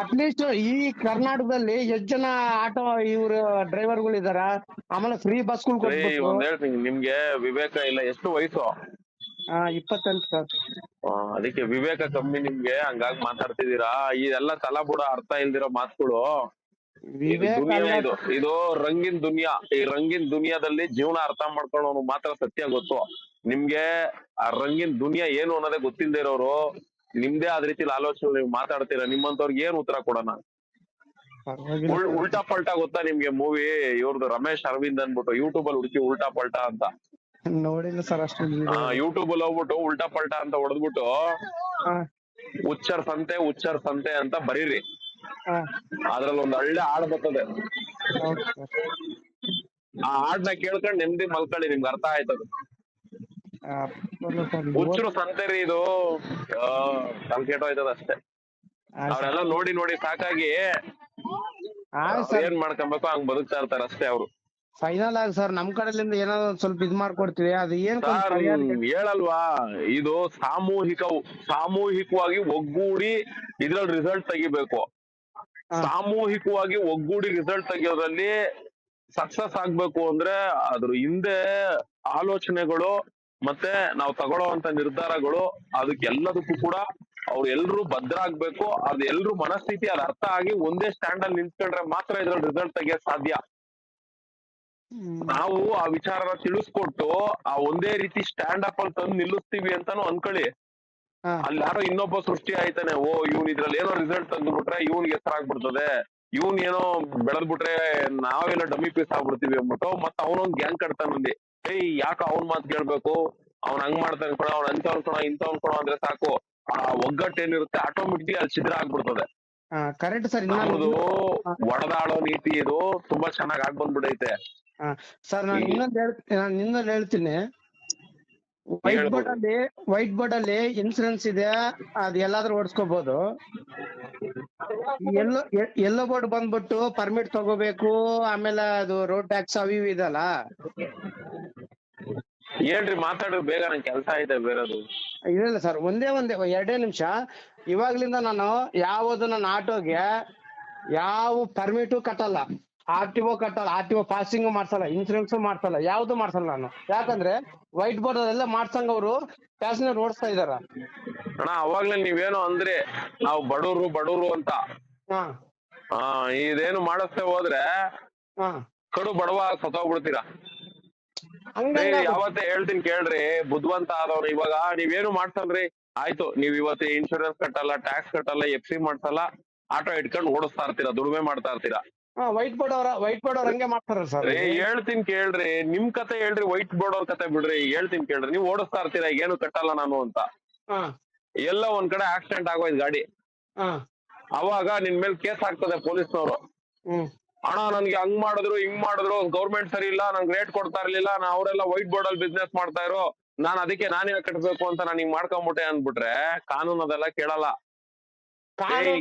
ಅಟ್ಲೀಸ್ಟ್ ಈ ಕರ್ನಾಟಕದಲ್ಲಿ ಎಷ್ಟ್ ಜನ ಆಟೋ ಇವ್ರ ಡ್ರೈವರ್ಗಳು ಇದಾರ ಆಮೇಲೆ ಫ್ರೀ ಕೊಟ್ಬಿಟ್ಟು. ಒಂದ್ ಹೇಳ್ತೀನಿ ನಿಮ್ಗೆ ವಿವೇಕ ಇಲ್ಲ ಎಷ್ಟು ವಯಸ್ಸು? ಆ, ಇಪ್ಪತ್ತೆಂಟು ಸರ್. ಅದಕ್ಕೆ ವಿವೇಕ ಕಮ್ಮಿ ನಿಮ್ಗೆ ಹಂಗಾಗಿ ಮಾತಾಡ್ತಿದೀರಾ ಇದೆಲ್ಲ ತಲಾಬುಡ ಅರ್ಥ ಇಲ್ದಿರೋ ಮಾತುಗಳು. ಇದು ವಿವೇಕ್ ದುನಿಯಾ ಇದು. ಇದು ರಂಗಿನ್ ದುನಿಯಾ. ಈ ರಂಗಿನ್ ದುನಿಯಾದಲ್ಲಿ ಜೀವನ ಅರ್ಥ ಮಾಡ್ಕೊಳ್ಳೋನು ಮಾತ್ರ ಸತ್ಯ ಗೊತ್ತು. ನಿಮ್ಗೆ ಆ ರಂಗಿನ್ ದುನಿಯಾ ಏನು ಅನ್ನೋದೇ ಗೊತ್ತಿಲ್ದೇ ಇರೋರು ನಿಮ್ದೇ ಆದ ರೀತಿಲಿ ಆಲೋಚನೆ ನೀವು ಮಾತಾಡ್ತೀರಾ? ನಿಮ್ಮಂತವ್ರಿಗೆ ಏನ್ ಉತ್ತರ ಕೊಡೋಣ? ಪರವಾಗಿಲ್ಲ ಉಲ್- ಉಲ್ಟಾ ಪಲ್ಟಾ ಗೊತ್ತಾ ನಿಮ್ಗೆ ಮೂವಿ ಇವ್ರದ್ದು ರಮೇಶ್ ಅರವಿಂದ್ ಅನ್ಬಿಟ್ಟು ಯೂಟ್ಯೂಬ್ ಅಲ್ಲಿ ಹುಡುಕಿ ಉಲ್ಟಾ ಪಲ್ಟಾ ಅಂತ. ನೋಡಿಲ್ಲ ಸರ್ ಅಷ್ಟು ಯೂಟ್ಯೂಬ್ ಅಲ್ಲಿ. ಹೋಗ್ಬಿಟ್ಟು ಉಲ್ಟಾ ಪಲ್ಟಾ ಅಂತ ಹೊಡೆದ್ಬಿಟ್ಟು ಹುಚ್ಚರ್ ಸಂತೆ ಹುಚ್ಚರ್ ಸಂತೆ ಅಂತ ಬರೀರಿ. ಅದ್ರಲ್ಲಿ ಒಂದ್ ಒಳ್ಳೆ ಹಾಡ್ ಬರ್ತದೆ. ಆ ಹಾಡ್ನ ಕೇಳ್ಕೊಂಡ್ ನೆಮ್ಮದಿ ಮಲ್ಕೊಳ್ಳಿ ನಿಮ್ಗೆ ಅರ್ಥ ಆಯ್ತದ. ಹುಚ್ಚರು ಸಂತೆ ರೀ ಇದು. ಕಲ್ ಕೆಟ್ಟೋಯ್ತದ ಅಷ್ಟೇ. ಅವ್ರೆಲ್ಲ ನೋಡಿ ನೋಡಿ ಸಾಕಾಗಿ ಏನ್ ಮಾಡ್ಕೊಬೇಕು ಹಂಗ್ ಬದುಕ್ತಾ ಇರ್ತಾರ ಅಷ್ಟೇ ಅವ್ರು. ಫೈನಲ್ ಆಗಿ ಸರ್ ನಮ್ ಕಡೆಲಿಂದ ಏನಾದ್ರು ಒಂದ್ ಸ್ವಲ್ಪ ಇದ್ ಮಾಡ್ಕೊಡ್ತೀವಿ ಅದು ಏನ್ ಕೊಂದ್ ಸರ್ ಪರಿಹಾರ ಹೇಳಲ್ವಾ ಇದು ಸಾಮೂಹಿಕ ಸಾಮೂಹಿಕವಾಗಿ ಒಗ್ಗೂಡಿ ಇದ್ರಲ್ಲಿ ರಿಸಲ್ಟ್ ತೆಗಿಬೇಕು ಹಾ. ಸಾಮೂಹಿಕವಾಗಿ ಒಗ್ಗೂಡಿ ರಿಸಲ್ಟ್ ತೆಗಿಯೋದ್ರಲ್ಲಿ ಸಕ್ಸಸ್ ಆಗ್ಬೇಕು ಅಂದ್ರೆ ಅದ್ರ ಹಿಂದೆ ಆಲೋಚನೆಗಳು ಮತ್ತೆ ನಾವು ತಗೊಳ್ಳೋವಂತ ನಿರ್ಧಾರಗಳು ಅದಕ್ಕೆಲ್ಲದಕ್ಕೂ ಕೂಡ ಅವ್ರು ಎಲ್ರು ಭದ್ರ ಆಗ್ಬೇಕು ಅದ್ ಎಲ್ರು ಮನಸ್ಥಿತಿ ಅದ್ ಅರ್ಥ ಆಗಿ ಒಂದೇ ಸ್ಟ್ಯಾಂಡ್ ಅಲ್ಲಿ ನಿಂತ್ಕೊಂಡ್ರೆ ಮಾತ್ರ ಇದ್ರಲ್ಲಿ ರಿಸಲ್ಟ್ ತೆಗಿಯಕ್ ಸಾಧ್ಯ. ನಾವು ಆ ವಿಚಾರನ ತಿಳಿಸ್ಕೊಟ್ಟು ಆ ಒಂದೇ ರೀತಿ ಸ್ಟ್ಯಾಂಡ್ ಅಪ್ ಅಲ್ಲಿ ತಂದು ನಿಲ್ಲಿಸ್ತೀವಿ ಅಂತಾನು ಅನ್ಕೊಳ್ಳಿ. ಅಲ್ಲಿ ಯಾರೋ ಇನ್ನೊಬ್ಬ ಸೃಷ್ಟಿ ಆಯ್ತಾನೆ ಓ ಇವ್ನ್ ಇದ್ರಲ್ಲಿ ಏನೋ ರಿಸಲ್ಟ್ ತಂದ್ಬಿಟ್ರೆ ಇವ್ನಿಗೆ ಹೆಸರಾಗ್ಬಿಡ್ತದೆ ಇವ್ನ್ ಏನೋ ಬೆಳೆದ್ಬಿಟ್ರೆ ನಾವೆಲ್ಲ ಡಮ್ಮಿ ಪೀಸ್ ಆಗ್ಬಿಡ್ತೀವಿ ಅಂದ್ಬಿಟ್ಟು ಮತ್ತ ಅವನೊಂದ್ ಗ್ಯಾಂಗ್ ಕಟ್ತಾನಂದಿ ಏಯ್ ಯಾಕ ಅವ್ನ್ ಮಾತ್ ಕೇಳ್ಬೇಕು? ಅವ್ನ್ ಹಂಗ್ ಮಾಡ್ತಾನೆ ಕೊಡ ಅವ್ನ್ ಅಂತ ಕಣ ಇಂತ ಅನ್ಕೊಣ ಅಂದ್ರೆ ಸಾಕು. ಆ ಒಗ್ಗಟ್ಟು ಏನಿರುತ್ತೆ ಆಟೋಮೆಟಿಕ್ ಅಲ್ಲಿ ಛಿದ್ರ ಆಗ್ಬಿಡ್ತದೆ. ಕರೆಕ್ಟ್ ಸರ್ ಇನ್ನೊಂದು ಒಡೆದಾಡೋ ನೀತಿ ಇದು ತುಂಬಾ ಚೆನ್ನಾಗ್ ಆಗ್ ಬಂದ್ಬಿಡೈತೆ ಸರ್ ನಾನು ಇನ್ನೊಂದ್ ಹೇಳ್ತೀನಿ ನಾನು ಇನ್ನೊಂದ್ ಹೇಳ್ತೀನಿ. ವೈಟ್ ಬೋರ್ಡ್ ಅಲ್ಲಿ ವೈಟ್ ಬೋರ್ಡ್ ಅಲ್ಲಿ ಇನ್ಸೂರೆನ್ಸ್ ಇದೆ ಅದ್ ಎಲ್ಲಾದ್ರೂ ಓಡಿಸ್ಕೋಬಹುದು ಎಲ್ಲೋ ಎಲ್ಲೋ ಬೋರ್ಡ್ ಬಂದ್ಬಿಟ್ಟು ಪರ್ಮಿಟ್ ತಗೋಬೇಕು ಆಮೇಲೆ ಅದು ರೋಡ್ ಟ್ಯಾಕ್ಸ್ ಅವು ಇವು ಇದಲ್ಲ ಹೇಳ್ರಿ ಮಾತಾಡು ಬೇಗ ನನ್ ಕೆಲಸ ಇದೆ ಬೇರೆದು. ಇಲ್ಲ ಸರ್ ಒಂದೇ ಒಂದೇ ಎರಡೇ ನಿಮಿಷ. ಇವಾಗ್ಲಿಂದ ನಾನು ಯಾವುದು ನನ್ನ ಆಟೋಗೆ ಯಾವ ಪರ್ಮಿಟು ಕಟ್ಟಲ್ಲ. ಆರ್ ಟಿ ಒ ಕಟ್ಟಲ್ಲ ಆರ್ ಟಿ ಒ ಪಾಸಿಂಗ್ ಮಾಡ್ಸಲ್ಲ ಇನ್ಸೂರೆನ್ಸ್ ಮಾಡ್ಸಲ್ಲ ಯಾವ್ದು ಮಾಡ್ಸಲ್ಲ ನಾನು. ಯಾಕಂದ್ರೆ ವೈಟ್ ಬೋರ್ಡ್ ಅಲ್ಲೆಲ್ಲ ಮಾಡ್ಸಂಗ ಅವರು ಪ್ಯಾಸೆಂಜರ್ ಓಡಿಸ್ತಾ ಇದಾರ. ಅಣ್ಣ ಅವಾಗ್ಲೇ ನೀವೇನು ಅಂದ್ರೆ ನಾವು ಬಡವ್ರು ಬಡವ್ರು ಅಂತ. ಹಾ. ಆ ಇದೇನು ಮಾಡಸ್ತೇ ಹೋದ್ರೆ ಹಾ. ಕಡು ಬಡವ ಸತ್ತೋಗ್ಬಿಡ್ತೀರಾ? ಏ, ಯಾವತ್ತೇ ಹೇಳ್ತೀನಿ ಕೇಳ್ರಿ ಬುದ್ಧಿವಂತ ಆದವ್ರು ಇವಾಗ ನೀವೇನು ಮಾಡ್ಸಲ್ರಿ ಆಯ್ತು ನೀವ್ ಇವತ್ತು ಇನ್ಶೂರೆನ್ಸ್ ಕಟ್ಟಲ್ಲ ಟ್ಯಾಕ್ಸ್ ಕಟ್ಟಲ್ಲ ಎಫ್ ಸಿ ಮಾಡ್ಸಲ್ಲ ಆಟೋ ಇಟ್ಕೊಂಡು ಓಡಿಸ್ತಾ ಇರ್ತೀರಾ ದುಡಿಮೆ ಮಾಡ್ತಾ ಇರ್ತೀರಾ? ಹಾ ವೈಟ್ ಬೋರ್ಡ್ ಅವರ ವೈಟ್ ಬೋರ್ಡ್ ಅವ್ರ ಹಂಗೆ ಮಾಡ್ತಾರ ಸರ್ ಏ ಹೇಳ್ತೀನಿ ಕೇಳ್ರಿ. ನಿಮ್ ಕತೆ ಹೇಳ್ರಿ ವೈಟ್ ಬೋರ್ಡ್ ಅವ್ರ ಕತೆ ಬಿಡ್ರಿ. ಹೇಳ್ತೀನಿ ಕೇಳ್ರಿ. ನೀವು ಓಡಿಸ್ತಾ ಇರ್ತೀರಾ? ಈಗ ಏನು ಕಟ್ಟಲ್ಲ ನಾನು ಅಂತ. ಹಾ. ಎಲ್ಲ ಒಂದ್ ಕಡೆ ಆಕ್ಸಿಡೆಂಟ್ ಆಗೋಯ್ತು ಗಾಡಿ. ಹಾ. ಅವಾಗ ನಿನ್ ಮೇಲೆ ಕೇಸ್ ಆಗ್ತದೆ ಪೊಲೀಸ್ನವರು. ಹ್ಮ್. ಅಣ್ಣ ನನ್ಗೆ ಹಂಗ್ ಮಾಡಿದ್ರು ಹಿಂಗ್ ಮಾಡಿದ್ರು ಗೌರ್ಮೆಂಟ್ ಸರಿ ಇಲ್ಲ ನಂಗೆ ರೇಟ್ ಕೊಡ್ತಾ ಇರ್ಲಿಲ್ಲ ನಾ ಅವರೆಲ್ಲ ವೈಟ್ ಬೋರ್ಡ್ ಅಲ್ಲಿ ಬಿಸ್ನೆಸ್ ಮಾಡ್ತಾ ಇರೋ ನಾನ್ ಅದಕ್ಕೆ ನಾನೇ ಕಟ್ಬೇಕು ಅಂತ ನಾನು ಹಿಂಗ್ ಮಾಡ್ಕೊಂಬಿಟ್ಟೆ ಅಂದ್ಬಿಟ್ರೆ ಕಾನೂನು ಅದೆಲ್ಲ ಕೇಳಲ್ಲ. ಕಾನೂನು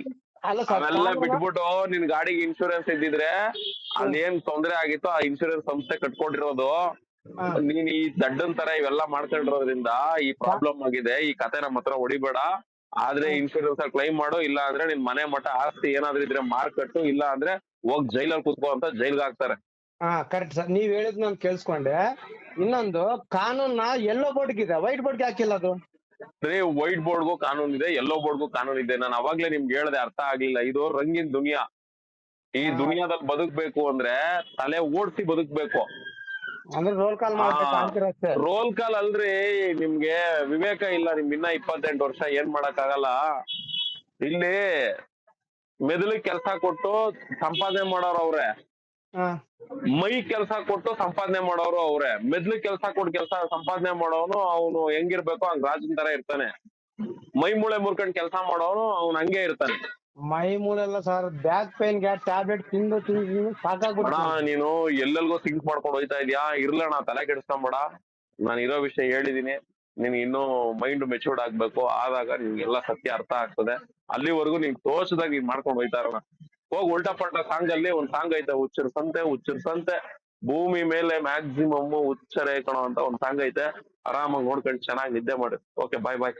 ಅವೆಲ್ಲ ಬಿಟ್ಬಿಟ್ಟು ನಿನ್ ಗಾಡಿಗೆ ಇನ್ಶೂರೆನ್ಸ್ ಇದ್ದಿದ್ರೆ ಅಲ್ಲೇನ್ ತೊಂದ್ರೆ ಆಗಿತ್ತು ಆ ಇನ್ಶೂರೆನ್ಸ್ ಸಂಸ್ಥೆ ಕಟ್ಕೊಂಡಿರೋದು. ನೀನ್ ಈ ದಡ್ಡನ್ ತರ ಇವೆಲ್ಲ ಮಾಡ್ಕೊಂಡಿರೋದ್ರಿಂದ ಈ ಪ್ರಾಬ್ಲಮ್ ಆಗಿದೆ ಈ ಕತೆ ನಮ್ಮ ಹತ್ರ ಹೊಡಿಬೇಡ. ಆದ್ರೆ ಇನ್ಶೂರೆನ್ಸ್ ಕ್ಲೈಮ್ ಮಾಡು ಇಲ್ಲ ಅಂದ್ರೆ ನಿನ್ ಮನೆ ಮಠ ಆಸ್ತಿ ಏನಾದ್ರೂ ಇದ್ರೆ ಮಾರ್ಕಟ್ಟು ಇಲ್ಲ ಅಂದ್ರೆ ಹೋಗ್ ಜೈಲಲ್ಲಿ ಕುತ್ಕೋ ಅಂತ ಜೈಲ್ಗೆ ಹಾಕ್ತಾರೆ. ಹಾ ಕರೆಕ್ಟ್ ಸರ್. ನೀವ್ ಹೇಳಿದ್ ನಾನು ಕೇಳಿಸ್ಕೊಂಡೆ. ಇನ್ನೊಂದು ಕಾನೂನ ಎಲ್ಲೋ ಇದೆ ವೈಟ್ ಬೋರ್ಡ್ಗೆ ಹಾಕಿಲ್ಲ ಅದು. ಬರೀ ವೈಟ್ ಬೋರ್ಡ್ಗೂ ಕಾನೂನು ಇದೆ ಯೆಲ್ಲೋ ಬೋರ್ಡ್ಗೂ ಕಾನೂನು ಇದೆ. ನಾನು ಅವಾಗ್ಲೇ ನಿಮ್ಗೆ ಹೇಳ್ದೆ ಅರ್ಥ ಆಗ್ಲಿಲ್ಲ. ಇದು ರಂಗಿನ್ ದುನಿಯಾ. ಈ. ದುನಿಯಾದಲ್ಲಿ ಬದುಕ್ಬೇಕು ಅಂದ್ರೆ ತಲೆ ಓಡಿಸಿ ಬದುಕ್ಬೇಕು. ಅಂದ್ರೆ ರೋಲ್ ಕಾಲ್ ಮಾಡ್ಬೇಕು ರೋಲ್ ಕಾಲ್ ಅಲ್ರಿ ನಿಮ್ಗೆ ವಿವೇಕ ಇಲ್ಲ ನಿಮ್ ಇನ್ನ ಇಪ್ಪತ್ತೆಂಟು ವರ್ಷ ಏನ್ ಮಾಡಕ್ ಆಗಲ್ಲ ಇಲ್ಲಿ ಮೆದುಳಿಗೆ ಕೆಲಸ ಕೊಟ್ಟು ಸಂಪಾದನೆ ಮಾಡೋರು ಅವ್ರೆ. ಮೈ ಕೆಲಸ ಕೊಟ್ಟು ಸಂಪಾದನೆ ಮಾಡೋರು ಅವ್ರೆ. ಮೆದ್ಲು ಕೆಲಸ ಕೊಟ್ಟು ಕೆಲಸ ಸಂಪಾದನೆ ಮಾಡೋನು ಅವನು ಹೆಂಗಿರ್ಬೇಕು ಹಂಗ್ ರಾಜನ್ ತರ ಇರ್ತಾನೆ. ಮೈ ಮೂಳೆ ಮುರ್ಕೊಂಡ್ ಕೆಲಸ ಮಾಡೋನು ಅವ್ನ್ ಹಂಗೆ ಇರ್ತಾನೆ. ಮೈ ಮೂಳೆಲ್ಲ sir back pain gas tablet ತಿಂದು ತಿಂದು ಅಣ್ಣ ಸಾಕಾಗ್ಬಿಟ್ಟು ನೀನು ಎಲ್ಲೆಲ್ಗೋ ಸಿಂಕ್ ಮಾಡ್ಕೊಂಡು ಹೋಯ್ತಾ ಇದೀಯಾ? ಇರ್ಲಣ್ಣ ತಲೆ ಕೆಡಿಸ್ಕೊಂಬೇಡ. ನಾನು ಇರೋ ವಿಷಯ ಹೇಳಿದೀನಿ. ನಿನ್ ಇನ್ನೂ ಮೈಂಡ್ ಮೆಚೂರ್ಡ್ ಆಗ್ಬೇಕು. ಆದಾಗ ನಿನ್ಗೆಲ್ಲ ಸತ್ಯ ಅರ್ಥ ಆಗ್ತದೆ. ಅಲ್ಲಿವರೆಗೂ ನೀನ್ ತೋಚದಾಗ ನೀನ್ ಮಾಡ್ಕೊಂಡು ಹೋಯ್ತಾ ಇರೋಣ. ಹೋಗ್ ಉಲ್ಟಾ ಪಲ್ಟಾ ಸಾಂಗ್ ಅಲ್ಲಿ ಒಂದ್ ಸಾಂಗ್ ಐತೆ ಹುಚ್ಚರ್ ಸಂತೆ ಹುಚ್ಚರ್ ಸಂತೆ ಭೂಮಿ ಮೇಲೆ ಮ್ಯಾಕ್ಸಿಮಮ್ ಹುಚ್ಚರೇ ಕಣೋ ಅಂತ ಒಂದ್ ಸಾಂಗ್ ಐತೆ. ಆರಾಮಾಗಿ ನೋಡ್ಕೊಂಡು ಚೆನ್ನಾಗಿ ನಿದ್ದೆ ಮಾಡಿ. ಓಕೆ ಬಾಯ್ ಬಾಯ್